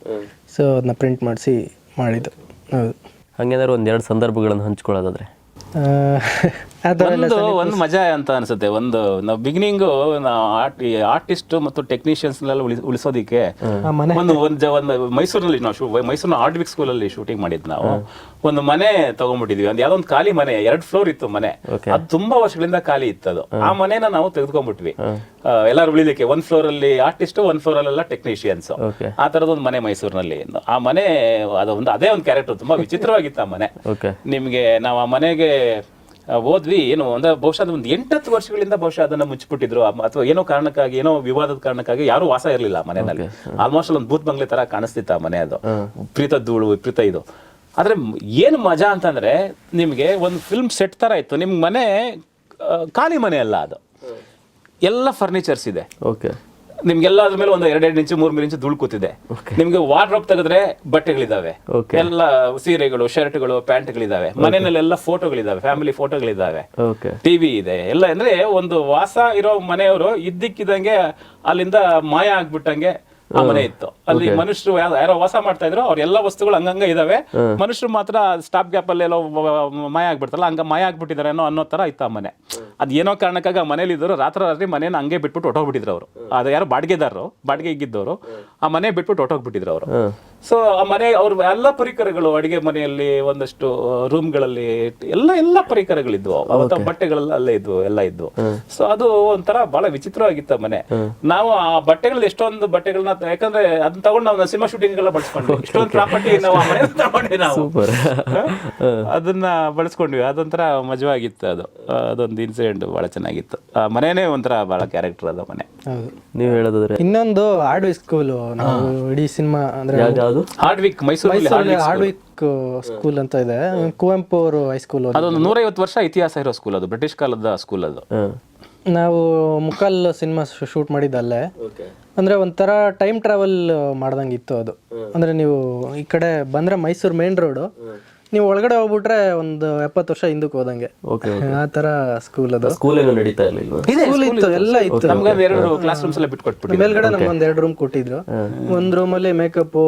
ಸೊ ಅದನ್ನ ಪ್ರಿಂಟ್ ಮಾಡಿಸಿ ಮಾಡಿದ್ದು. ಹೌದು. ಹಂಗೇನಾದ್ರು ಒಂದೆರಡು ಸಂದರ್ಭಗಳನ್ನು ಹಂಚ್ಕೊಳ್ಳೋದಾದ್ರೆ? ಒಂದು ಒಂದು ಮಜಾ ಅಂತ ಅನ್ಸುತ್ತೆ. ಒಂದು ನಾವು ಬಿಗಿನಿಂಗು ಆರ್ಟ್ ಆರ್ಟಿಸ್ಟ್ ಮತ್ತು ಟೆಕ್ನಿಷಿಯನ್ಸ್ ಉಳಿಸ್ ಉಳಿಸೋದಿಕ್ಕೆ ಒಂದು ಒಂದು ಒಂದು ಮೈಸೂರಿನಲ್ಲಿ ನಾವು ಶೂ- ಮೈಸೂರಿನ ಆರ್ಟ್ ವಿಕ್ ಸ್ಕೂಲಲ್ಲಿ ಶೂಟಿಂಗ್ ಮಾಡಿದ್ ನಾವು. ಒಂದು ಮನೆ ತಗೊಂಡ್ಬಿಟ್ಟಿದ್ವಿ. ಒಂದು ಯಾವ್ದೊಂದು ಖಾಲಿ ಮನೆ ಎರಡ್ ಫ್ಲೋರ್ ಇತ್ತು ಮನೆ. ಅದು ತುಂಬಾ ವರ್ಷಗಳಿಂದ ಖಾಲಿ ಇತ್ತು ಅದು. ಆ ಮನೆನ ನಾವು ತೆಗೆದುಕೊಂಡ್ಬಿಟ್ವಿ. ಆ, ಎಲ್ಲಾರು ಉಳಿಲಿಕ್ಕೆ ಒಂದ್ ಫ್ಲೋರ್ ಅಲ್ಲಿ ಆರ್ಟಿಸ್ಟ್ ಒಂದ್ ಫ್ಲೋರ್ ಅಲ್ಲೆಲ್ಲ ಟೆಕ್ನಿಷಿಯನ್ಸ್ ಆ ತರದ ಒಂದು ಮನೆ ಮೈಸೂರಿನಲ್ಲಿ. ಆ ಮನೆ ಅದೊಂದು ಅದೇ ಒಂದು ಕ್ಯಾರೆಕ್ಟರ್ ತುಂಬಾ ವಿಚಿತ್ರವಾಗಿತ್ತು ಆ ಮನೆ. ನಿಮಗೆ ನಾವು ಆ ಮನೆಗೆ ಆ, ಹೋದ್ವಿ ಏನು ಅಂದ್ರೆ ಬಹುಶಃ ಅದು ಒಂದು ಎಂಟತ್ತು ವರ್ಷಗಳಿಂದ ಬಹುಶಃ ಅದನ್ನ ಮುಚ್ಚಿಬಿಟ್ಟಿದ್ರು. ಅಥವಾ ಏನೋ ಕಾರಣಕ್ಕಾಗಿ ಏನೋ ವಿವಾದದ ಕಾರಣಕ್ಕಾಗಿ ಯಾರು ವಾಸ ಇರಲಿಲ್ಲ ಮನೆಯಲ್ಲಿ. ಆಲ್ಮೋಸ್ಟ್ ಒಂದು ಭೂತ್ ಬಂಗ್ಲೆ ತರ ಕಾಣಿಸ್ತಿತ್ತು ಆ ಮನೆ ಅದು. ವಿಪರೀತ ಧೂಳು ವಿಪರೀತ ಇದು. ಆದ್ರೆ ಏನು ಮಜಾ ಅಂತಂದ್ರೆ ನಿಮಗೆ ಒಂದು ಫಿಲ್ಮ್ ಸೆಟ್ ತರ ಇತ್ತು. ನಿಮ್ ಮನೆ ಖಾಲಿ ಮನೆ ಅಲ್ಲ ಅದು. ಎಲ್ಲ ಫರ್ನಿಚರ್ಸ್ ಇದೆ. ಓಕೆ ನಿಮ್ಗೆಲ್ಲ ಅದ್ರ ಮೇಲೆ ಒಂದು ಎರಡೆರಡು ಇಂಚು ಮೂರ್ ಮೂರು ಇಂಚು ಧೂಳು ಕೂತಿದೆ ನಿಮ್ಗೆ ವಾರ್ಡ್ರೋಪ್ ತೆಗೆದ್ರೆ ಬಟ್ಟೆಗಳಿದಾವೆ. ಎಲ್ಲ ಸೀರೆಗಳು ಶರ್ಟ್ಗಳು ಪ್ಯಾಂಟ್ಗಳಿದಾವೆ ಮನೆಯಲ್ಲೆಲ್ಲ ಫೋಟೋಗಳಿದಾವೆ ಫ್ಯಾಮಿಲಿ ಫೋಟೋಗಳಿದಾವೆ ಟಿವಿ ಇದೆ. ಎಲ್ಲ ಅಂದ್ರೆ ಒಂದು ವಾಸ ಇರೋ ಮನೆಯವರು ಇದ್ದಕ್ಕಿದ್ದಂಗೆ ಅಲ್ಲಿಂದ ಮಾಯ ಆಗ್ಬಿಟ್ಟಂಗೆ ಆ ಮನೆ ಇತ್ತು. ಅಲ್ಲಿ ಮನುಷ್ಯರು ಯಾರು ವಾಸ ಮಾಡ್ತಾ ಇದ್ರು ಅವ್ರ ಎಲ್ಲ ವಸ್ತುಗಳು ಹಂಗಂಗ ಇದಾವೆ. ಮನುಷ್ಯರು ಮಾತ್ರ ಸ್ಟಾಪ್ ಗ್ಯಾಪ್ ಅಲ್ಲಿ ಎಲ್ಲೋ ಮಾಯ ಆಗ್ಬಿಡ್ತಲ್ಲ ಹಂಗ ಮಾಯ ಆಗ್ಬಿಟ್ಟಿದಾರೇನೋ ಅನ್ನೋ ಅನ್ನೋ ತರ ಇತ್ತು ಆ ಮನೆ. ಅದ್ ಏನೋ ಕಾರಣಕ್ಕಾಗ ಆ ಮನೇಲಿ ಇದ್ರು ರಾತ್ರಿ ರಾತ್ರಿ ಮನೇನ ಹಂಗೆ ಬಿಟ್ಬಿಟ್ಟು ಹೊಟ್ಟೋಗ್ಬಿಟ್ಟಿದ್ರು ಅವರು. ಅದು ಯಾರು ಬಾಡಿಗೆದಾರರು ಬಾಡಿಗೆ ಇದ್ದಿದ್ದವರು ಆ ಮನೆ ಬಿಟ್ಬಿಟ್ಟು ಹೊಟ್ಟೋಗ್ಬಿಟ್ಟಿದ್ರು ಅವರು. ಸೊ ಆ ಮನೆ ಅವ್ರ ಎಲ್ಲ ಪರಿಕರಗಳು ಅಡಿಗೆ ಮನೆಯಲ್ಲಿ ಒಂದಷ್ಟು ರೂಮ್ಗಳಲ್ಲಿ ಎಲ್ಲ ಎಲ್ಲ ಪರಿಕರಗಳಿದ್ವು. ಅವತ್ತ ಬಟ್ಟೆಗಳೆಲ್ಲ ಅಲ್ಲೇ ಇದ್ವು ಎಲ್ಲ ಇದ್ವು. ಸೊ ಅದು ಒಂಥರ ಬಹಳ ವಿಚಿತ್ರವಾಗಿತ್ತು ಮನೆ. ನಾವು ಆ ಬಟ್ಟೆಗಳಲ್ಲಿ ಎಷ್ಟೊಂದು ಬಟ್ಟೆಗಳನ್ನ ಯಾಕಂದ್ರೆ ಅದನ್ನ ತಗೊಂಡು ನಾವು ಸಿನಿಮಾ ಶೂಟಿಂಗ್ ಎಲ್ಲ ಬಳಸ್ಕೊಂಡ್ವಿ ಇಷ್ಟೊಂದು ಪ್ರಾಪರ್ಟಿ ನಾವು ಮನೆ ತಗೊಂಡ್ವಿ ನಾವು? ಅದನ್ನ ಬಳಸ್ಕೊಂಡ್ವಿ. ಅದೊಂಥರ ಮಜವಾಗಿತ್ತು ಅದು. ಅದೊಂದು ಇನ್ಸಿಡೆಂಟ್ ಬಹಳ ಚೆನ್ನಾಗಿತ್ತು. ಆ ಮನೆನೇ ಒಂಥರ ಬಹಳ ಕ್ಯಾರೆಕ್ಟರ್ ಅದ ಮನೆ. ಹೌದು. ನೀವು ಹೇಳೋದಾದ್ರೆ? ಇನ್ನೊಂದು ಆಡ್ವಿ ಸ್ಕೂಲು ನಾವು ಇಡೀ ಸಿನಿಮಾ ಅಂದ್ರೆ ಯಾವ್ದು? ಹಾರ್ಡ್ವಿಕ್ ಮೈಸೂರಲ್ಲಿ ಹಾರ್ಡ್ವಿಕ್ ಸ್ಕೂಲ್ ಅಂತ ಇದೆ. ಕುವೆಂಪು ಅವರು ಹೈಸ್ಕೂಲ್ ಅದೊಂದು ನೂರೈವತ್ತು ವರ್ಷ ಇತಿಹಾಸ ಇರೋ ಸ್ಕೂಲ್ ಅದು ಬ್ರಿಟಿಷ್ ಕಾಲದ ಸ್ಕೂಲ್ ಅದು. ಹಾಂ. ನಾವು ಮುಕಲ್ ಸಿನಿಮಾ ಶೂಟ್ ಮಾಡಿದ್ದಲ್ಲೇ. ಅಂದ್ರೆ ಒಂಥರ ಟೈಮ್ ಟ್ರಾವೆಲ್ ಮಾಡ್ದಂಗಿತ್ತು ಅದು. ಅಂದ್ರೆ ನೀವು ಈ ಕಡೆ ಬಂದ್ರೆ ಮೈಸೂರು ಮೇನ್ ರೋಡು ನೀವು ಒಳಗಡೆ ಹೋಗ್ಬಿಟ್ರೆ ಒಂದು ಎಪ್ಪತ್ತು ವರ್ಷ ಹಿಂದಕ್ಕೆ ಹೋದಂಗೆ. ಓಕೆ ಆ ತರ ಸ್ಕೂಲ್ ಅದು. ಸ್ಕೂಲ್ ಏನೋ ನಡೀತಾ ಇರಲಿಲ್ಲ ಸ್ಕೂಲ್ ಇತ್ತು ಎಲ್ಲ ಇತ್ತು. ನಮ್ಗೆ ಎರಡು ಕ್ಲಾಸ್ ರೂಮ್ಸ್ ಎಲ್ಲ ಬಿಟ್ಕೊಟ್ಬಿಟ್ಟು ಮೇಲ್ಗಡೆ ನಮ್ಗೆ ಒಂದ್ ಎರಡು ರೂಮ್ ಕೊಟ್ಟಿದ್ರು. ಒಂದ್ ರೂಮ್ ಅಲ್ಲಿ ಮೇಕಪ್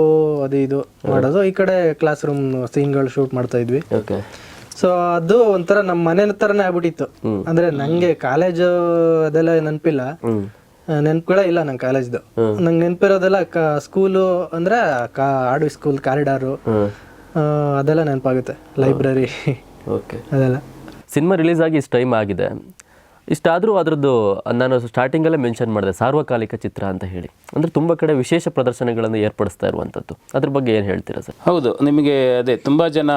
ಅದು ಇದು ಮಾಡೋದು. ಈ ಕಡೆ ಕ್ಲಾಸ್ ರೂಮ್ ಸೀನ್ಗಳು ಶೂಟ್ ಮಾಡ್ತಾ ಇದ್ವಿ. ಓಕೆ ಸೊ ಅದು ಒಂಥರ ನಮ್ಮ ಮನೆ ತರನೇ ಆಗ್ಬಿಟ್ಟಿತ್ತು. ಅಂದ್ರೆ ನಂಗೆ ಕಾಲೇಜ್ ಅದೆಲ್ಲ ನೆನಪಿಲ್ಲ. ನೆನಪುಗಳೇ ಇಲ್ಲ ನಂಗೆ ಕಾಲೇಜ್ದು ನಂಗೆ ನೆನಪಿರೋದೆಲ್ಲ ಸ್ಕೂಲು ಅಂದ್ರೆ ಕಾ ಆಡ್ವಿ ಸ್ಕೂಲ್ ಕಾರಿಡಾರು ಅದೆಲ್ಲ ನೆನಪಾಗುತ್ತೆ. ಲೈಬ್ರರಿ ಓಕೆ ಅದೆಲ್ಲ. ಸಿನಿಮಾ ರಿಲೀಸ್ ಆಗಿ ಇಷ್ಟು ಟೈಮ್ ಆಗಿದೆ. ಇಷ್ಟಾದರೂ ಅದರದ್ದು ನಾನು ಸ್ಟಾರ್ಟಿಂಗಲ್ಲೇ ಮೆನ್ಷನ್ ಮಾಡಿದೆ ಸಾರ್ವಕಾಲಿಕ ಚಿತ್ರ ಅಂತ ಹೇಳಿ. ಅಂದರೆ ತುಂಬ ಕಡೆ ವಿಶೇಷ ಪ್ರದರ್ಶನಗಳನ್ನು ಏರ್ಪಡಿಸ್ತಾ ಇರುವಂಥದ್ದು. ಅದ್ರ ಬಗ್ಗೆ ಏನು ಹೇಳ್ತೀರಾ ಸರ್? ಹೌದು ನಿಮಗೆ ಅದೇ ತುಂಬ ಜನ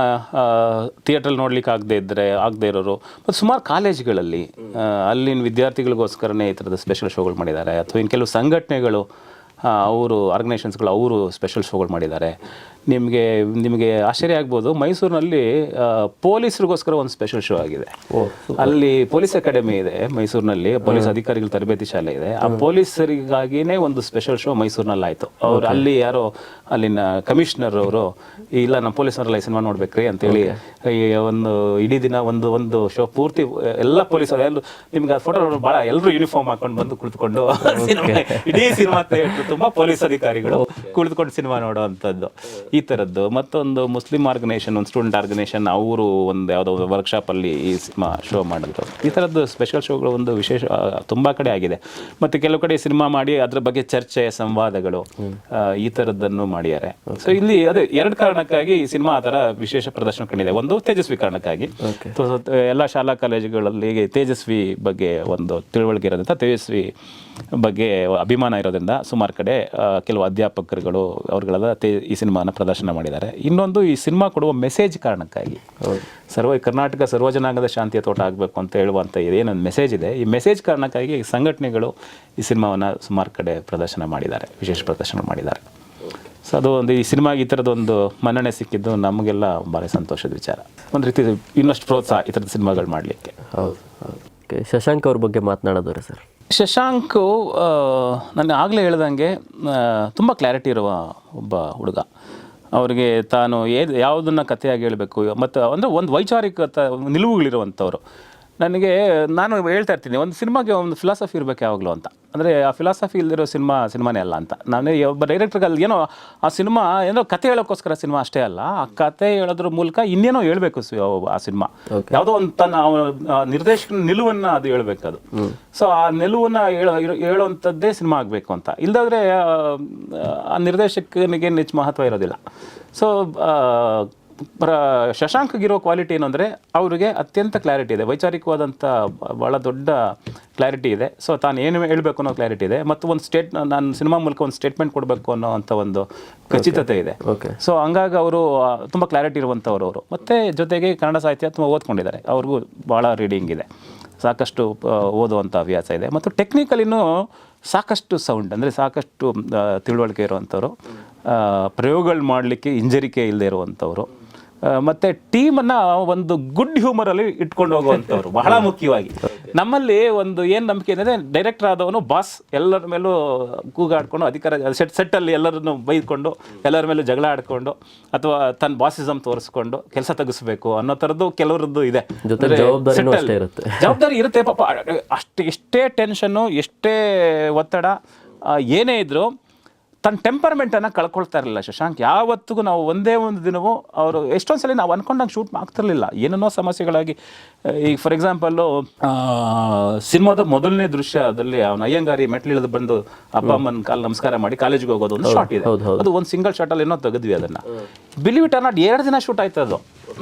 ಥಿಯೇಟ್ರಲ್ಲಿ ನೋಡ್ಲಿಕ್ಕೆ ಆಗದೆ ಇದ್ದರೆ ಆಗದೆ ಇರೋರು ಮತ್ತು ಸುಮಾರು ಕಾಲೇಜ್ಗಳಲ್ಲಿ ಅಲ್ಲಿನ ವಿದ್ಯಾರ್ಥಿಗಳಿಗೋಸ್ಕರನೇ ಈ ಥರದ ಸ್ಪೆಷಲ್ ಶೋಗಳು ಮಾಡಿದ್ದಾರೆ. ಅಥವಾ ಇನ್ನು ಕೆಲವು ಸಂಘಟನೆಗಳು ಅವರು ಆರ್ಗನೈಸೇಷನ್ಸ್ಗಳು ಅವರು ಸ್ಪೆಷಲ್ ಶೋಗಳು ಮಾಡಿದ್ದಾರೆ. ನಿಮಗೆ ನಿಮಗೆ ಆಶ್ಚರ್ಯ ಆಗ್ಬೋದು. ಮೈಸೂರಿನಲ್ಲಿ ಪೊಲೀಸರಿಗೋಸ್ಕರ ಒಂದು ಸ್ಪೆಷಲ್ ಶೋ ಆಗಿದೆ. ಅಲ್ಲಿ ಪೊಲೀಸ್ ಅಕಾಡೆಮಿ ಇದೆ ಮೈಸೂರಿನಲ್ಲಿ. ಪೊಲೀಸ್ ಅಧಿಕಾರಿಗಳ ತರಬೇತಿ ಶಾಲೆ ಇದೆ. ಆ ಪೊಲೀಸರಿಗಾಗಿನೇ ಒಂದು ಸ್ಪೆಷಲ್ ಶೋ ಮೈಸೂರಿನಲ್ಲಿ ಆಯಿತು ಅವ್ರು ಅಲ್ಲಿ ಯಾರೋ ಅಲ್ಲಿನ ಕಮಿಷನರ್ ಅವರು ಇಲ್ಲ ನಮ್ಮ ಪೊಲೀಸರೆಲ್ಲ ಈ ಸಿನಿಮಾ ನೋಡ್ಬೇಕ್ರಿ ಅಂತೇಳಿ ಈ ಒಂದು ಇಡೀ ದಿನ ಒಂದು ಒಂದು ಶೋ ಪೂರ್ತಿ ಎಲ್ಲ ಪೊಲೀಸರು ಎಲ್ಲರೂ ನಿಮ್ಗೆ ಫೋಟೋ ಭಾಳ ಎಲ್ಲರೂ ಯೂನಿಫಾರ್ಮ್ ಹಾಕೊಂಡು ಬಂದು ಕುಳಿತುಕೊಂಡು ಇಡೀ ಸಿನಿಮಾ ತುಂಬಾ ಪೊಲೀಸ್ ಅಧಿಕಾರಿಗಳು ಕುಳಿತುಕೊಂಡು ಸಿನಿಮಾ ನೋಡುವಂಥದ್ದು ಈ ಥರದ್ದು ಮತ್ತೊಂದು ಮುಸ್ಲಿಂ ಆರ್ಗನೈಸೇಷನ್ ಒಂದು ಸ್ಟೂಡೆಂಟ್ ಆರ್ಗನೈಸೇಷನ್ ಅವರು ಒಂದು ಯಾವುದೋ ವರ್ಕ್ಶಾಪ್ ಅಲ್ಲಿ ಈ ಸಿನಿಮಾ ಶೋ ಮಾಡಿದ್ರು. ಈ ಥರದ್ದು ಸ್ಪೆಷಲ್ ಶೋಗಳು ಒಂದು ವಿಶೇಷ ತುಂಬ ಕಡೆ ಆಗಿದೆ. ಮತ್ತೆ ಕೆಲವು ಕಡೆ ಸಿನಿಮಾ ಮಾಡಿ ಅದ್ರ ಬಗ್ಗೆ ಚರ್ಚೆ ಸಂವಾದಗಳು ಈ ಥರದ್ದನ್ನು ಮಾಡಿದ್ದಾರೆ. ಸೊ ಇಲ್ಲಿ ಅದೇ ಎರಡು ಕಾರಣಕ್ಕಾಗಿ ಈ ಸಿನಿಮಾ ಆ ಥರ ವಿಶೇಷ ಪ್ರದರ್ಶನ ಕಂಡಿದೆ. ಒಂದು ತೇಜಸ್ವಿ ಕಾರಣಕ್ಕಾಗಿ. ಎಲ್ಲ ಶಾಲಾ ಕಾಲೇಜುಗಳಲ್ಲಿ ತೇಜಸ್ವಿ ಬಗ್ಗೆ ಒಂದು ತಿಳುವಳಿಕೆ ಇರೋದ್ರಿಂದ ತೇಜಸ್ವಿ ಬಗ್ಗೆ ಅಭಿಮಾನ ಇರೋದ್ರಿಂದ ಸುಮಾರು ಕಡೆ ಕೆಲವು ಅಧ್ಯಾಪಕರುಗಳು ಅವರುಗಳೆಲ್ಲ ತೇ ಈ ಸಿನಿಮಾನ ಪ್ರದರ್ಶನ ಮಾಡಿದ್ದಾರೆ. ಇನ್ನೊಂದು ಈ ಸಿನಿಮಾ ಕೊಡುವ ಮೆಸೇಜ್ ಕಾರಣಕ್ಕಾಗಿ. ಸರ್ವ ಕರ್ನಾಟಕ ಸರ್ವಜನಾಂಗದ ಶಾಂತಿಯ ತೋಟ ಆಗಬೇಕು ಅಂತ ಹೇಳುವಂಥ ಏನೊಂದು ಮೆಸೇಜ್ ಇದೆ. ಈ ಮೆಸೇಜ್ ಕಾರಣಕ್ಕಾಗಿ ಈ ಸಂಘಟನೆಗಳು ಈ ಸಿನಿಮಾವನ್ನು ಸುಮಾರು ಕಡೆ ಪ್ರದರ್ಶನ ಮಾಡಿದ್ದಾರೆ ವಿಶೇಷ ಪ್ರದರ್ಶನ ಮಾಡಿದ್ದಾರೆ. ಸೊ ಅದು ಒಂದು ಈ ಸಿನಿಮಾಗೆ ಈ ಥರದೊಂದು ಮನ್ನಣೆ ಸಿಕ್ಕಿದ್ದು ನಮಗೆಲ್ಲ ಭಾರಿ ಸಂತೋಷದ ವಿಚಾರ. ಒಂದು ರೀತಿ ಇನ್ನಷ್ಟು ಪ್ರೋತ್ಸಾಹ ಈ ಥರದ ಸಿನಿಮಾಗಳು ಮಾಡಲಿಕ್ಕೆ. ಹೌದು ಹೌದು. ಓಕೆ ಶಶಾಂಕ್ ಅವ್ರ ಬಗ್ಗೆ ಮಾತನಾಡೋದವ್ರೆ ಸರ್? ಶಶಾಂಕು ನಾನು ಆಗಲೇ ಹೇಳ್ದಂಗೆ ತುಂಬ ಕ್ಲಾರಿಟಿ ಇರುವ ಒಬ್ಬ ಹುಡುಗ. ಅವರಿಗೆ ತಾನು ಏ ಯಾವುದನ್ನು ಕಥೆಯಾಗಿ ಹೇಳಬೇಕು? ಮತ್ತು ಅಂದರೆ ಒಂದು ವೈಚಾರಿಕ ನಿಲುವುಗಳಿರುವಂಥವ್ರು. ನನಗೆ, ನಾನು ಹೇಳ್ತಾ ಇರ್ತೀನಿ, ಒಂದು ಸಿನಿಮಾಗೆ ಒಂದು ಫಿಲಾಸಫಿ ಇರಬೇಕು ಯಾವಾಗಲೂ ಅಂತ. ಅಂದರೆ ಆ ಫಿಲಾಸಫಿ ಇಲ್ದಿರೋ ಸಿನಿಮಾ ಸಿನಿಮಾನೇ ಅಲ್ಲ ಅಂತ. ನಾನು ಒಬ್ಬ ಡೈರೆಕ್ಟರ್ಗೆ ಅಲ್ಲಿ ಏನೋ ಆ ಸಿನಿಮಾ ಏನೋ ಕತೆ ಹೇಳೋಕ್ಕೋಸ್ಕರ ಸಿನಿಮಾ ಅಷ್ಟೇ ಅಲ್ಲ ಆ ಕತೆ ಹೇಳೋದ್ರ ಮೂಲಕ ಇನ್ನೇನೋ ಹೇಳಬೇಕು ಆ ಸಿನಿಮಾ. ಯಾವುದೋ ಒಂದು ತನ್ನ ನಿರ್ದೇಶಕನ ನಿಲುವನ್ನು ಅದು ಹೇಳಬೇಕು ಅದು. ಸೊ ಆ ನಿಲುವನ್ನು ಹೇಳೋ ಹೇಳೋವಂಥದ್ದೇ ಸಿನಿಮಾ ಆಗಬೇಕು ಅಂತ. ಇಲ್ದಾದ್ರೆ ಆ, ನಿರ್ದೇಶಕನಿಗೇನು ನಿರ್ದೇಶಕನಿಗೆ ಹೆಚ್ಚು ಮಹತ್ವ ಇರೋದಿಲ್ಲ. ಸೊ ಶಶಾಂಕ್ಗಿರೋ ಕ್ವಾಲಿಟಿ ಏನು ಅಂದರೆ ಅವರಿಗೆ ಅತ್ಯಂತ ಕ್ಲಾರಿಟಿ ಇದೆ. ವೈಚಾರಿಕವಾದಂಥ ಭಾಳ ದೊಡ್ಡ ಕ್ಲಾರಿಟಿ ಇದೆ. ಸೊ ತಾನು ಏನು ಹೇಳಬೇಕು ಅನ್ನೋ ಕ್ಲಾರಿಟಿ ಇದೆ. ಮತ್ತು ಒಂದು ಸ್ಟೇಟ್ ನಾನು ಸಿನಿಮಾ ಮೂಲಕ ಒಂದು ಸ್ಟೇಟ್ಮೆಂಟ್ ಕೊಡಬೇಕು ಅನ್ನೋ ಅಂಥ ಒಂದು ಖಚಿತತೆ ಇದೆ. ಓಕೆ ಸೊ ಹಂಗಾಗಿ ಅವರು ತುಂಬ ಕ್ಲಾರಿಟಿ ಇರುವಂಥವ್ರು ಅವರು. ಮತ್ತು ಜೊತೆಗೆ ಕನ್ನಡ ಸಾಹಿತ್ಯ ತುಂಬ ಓದ್ಕೊಂಡಿದ್ದಾರೆ. ಅವ್ರಿಗೂ ಭಾಳ ರೀಡಿಂಗ್ ಇದೆ. ಸಾಕಷ್ಟು ಓದುವಂಥ ಹವ್ಯಾಸ ಇದೆ. ಮತ್ತು ಟೆಕ್ನಿಕಲಿನೂ ಸಾಕಷ್ಟು ಸೌಂಡ್ ಅಂದರೆ ಸಾಕಷ್ಟು ತಿಳುವಳಿಕೆ ಇರುವಂಥವ್ರು ಪ್ರಯೋಗಗಳು ಮಾಡಲಿಕ್ಕೆ ಹಿಂಜರಿಕೆ ಇಲ್ಲದೆ ಇರುವಂಥವ್ರು ಮತ್ತೆ ಟೀಮನ್ನ ಒಂದು ಗುಡ್ ಹ್ಯೂಮರಲ್ಲಿ ಇಟ್ಕೊಂಡು ಹೋಗುವಂಥವ್ರು ಬಹಳ ಮುಖ್ಯವಾಗಿ. ನಮ್ಮಲ್ಲಿ ಒಂದು ಏನು ನಂಬಿಕೆ ಏನಿದೆ ಡೈರೆಕ್ಟರ್ ಆದವನು ಬಾಸ್ ಎಲ್ಲರ ಮೇಲೂ ಕೂಗಾಡ್ಕೊಂಡು ಅಧಿಕಾರ ಸೆಟ್ ಸೆಟ್ಟಲ್ಲಿ ಎಲ್ಲರನ್ನು ಬೈದ್ಕೊಂಡು ಎಲ್ಲರ ಮೇಲೂ ಜಗಳ ಆಡ್ಕೊಂಡು ಅಥವಾ ತನ್ನ ಬಾಸಿಸಮ್ ತೋರಿಸ್ಕೊಂಡು ಕೆಲಸ ತೆಗಿಸ್ಬೇಕು ಅನ್ನೋ ಥರದ್ದು ಕೆಲವರದ್ದು ಇದೆ. ಅಂದ್ರೆ ಅಲ್ಲಿ. ಜವಾಬ್ದಾರಿ ಇರುತ್ತೆ ಪಾಪ ಅಷ್ಟು ಎಷ್ಟೇ ಟೆನ್ಷನ್ನು ಎಷ್ಟೇ ಒತ್ತಡ ಏನೇ ಇದ್ರು ತನ್ನ ಟೆಂಪರ್ಮೆಂಟನ್ನು ಕಳ್ಕೊಳ್ತಾ ಇರಲಿಲ್ಲ ಶಶಾಂಕ್. ಯಾವತ್ತಿಗೂ ನಾವು ಒಂದೇ ಒಂದು ದಿನವೂ ಅವರು ಎಷ್ಟೊಂದು ಸಲ ನಾವು ಅನ್ಕೊಂಡಂಗೆ ಶೂಟ್ ಆಗ್ತಿರ್ಲಿಲ್ಲ ಏನೇನೋ ಸಮಸ್ಯೆಗಳಾಗಿ ಈಗ ಫಾರ್ ಎಕ್ಸಾಂಪಲ್ಲು ಸಿನಿಮಾದ ಮೊದಲನೇ ದೃಶ್ಯದಲ್ಲಿ ಅವನು ಅಯ್ಯಂಗಾರಿ ಮೆಟ್ಲಿಳಿದು ಬಂದು ಅಪ್ಪ ಅಮ್ಮನ ಕಾಲು ನಮಸ್ಕಾರ ಮಾಡಿ ಕಾಲೇಜಿಗೆ ಹೋಗೋದು ಒಂದು ಶಾಟ್ ಇದೆ. ಅದು ಒಂದು ಸಿಂಗಲ್ ಶಾಟಲ್ಲಿ ಏನೋ ತೆಗೆದ್ವಿ ಅದನ್ನ. ಬಿಲಿವ್ ಇಟ್ ನಾಟ್ ಎರಡು ದಿನ ಶೂಟ್ ಆಯ್ತು ಅದು.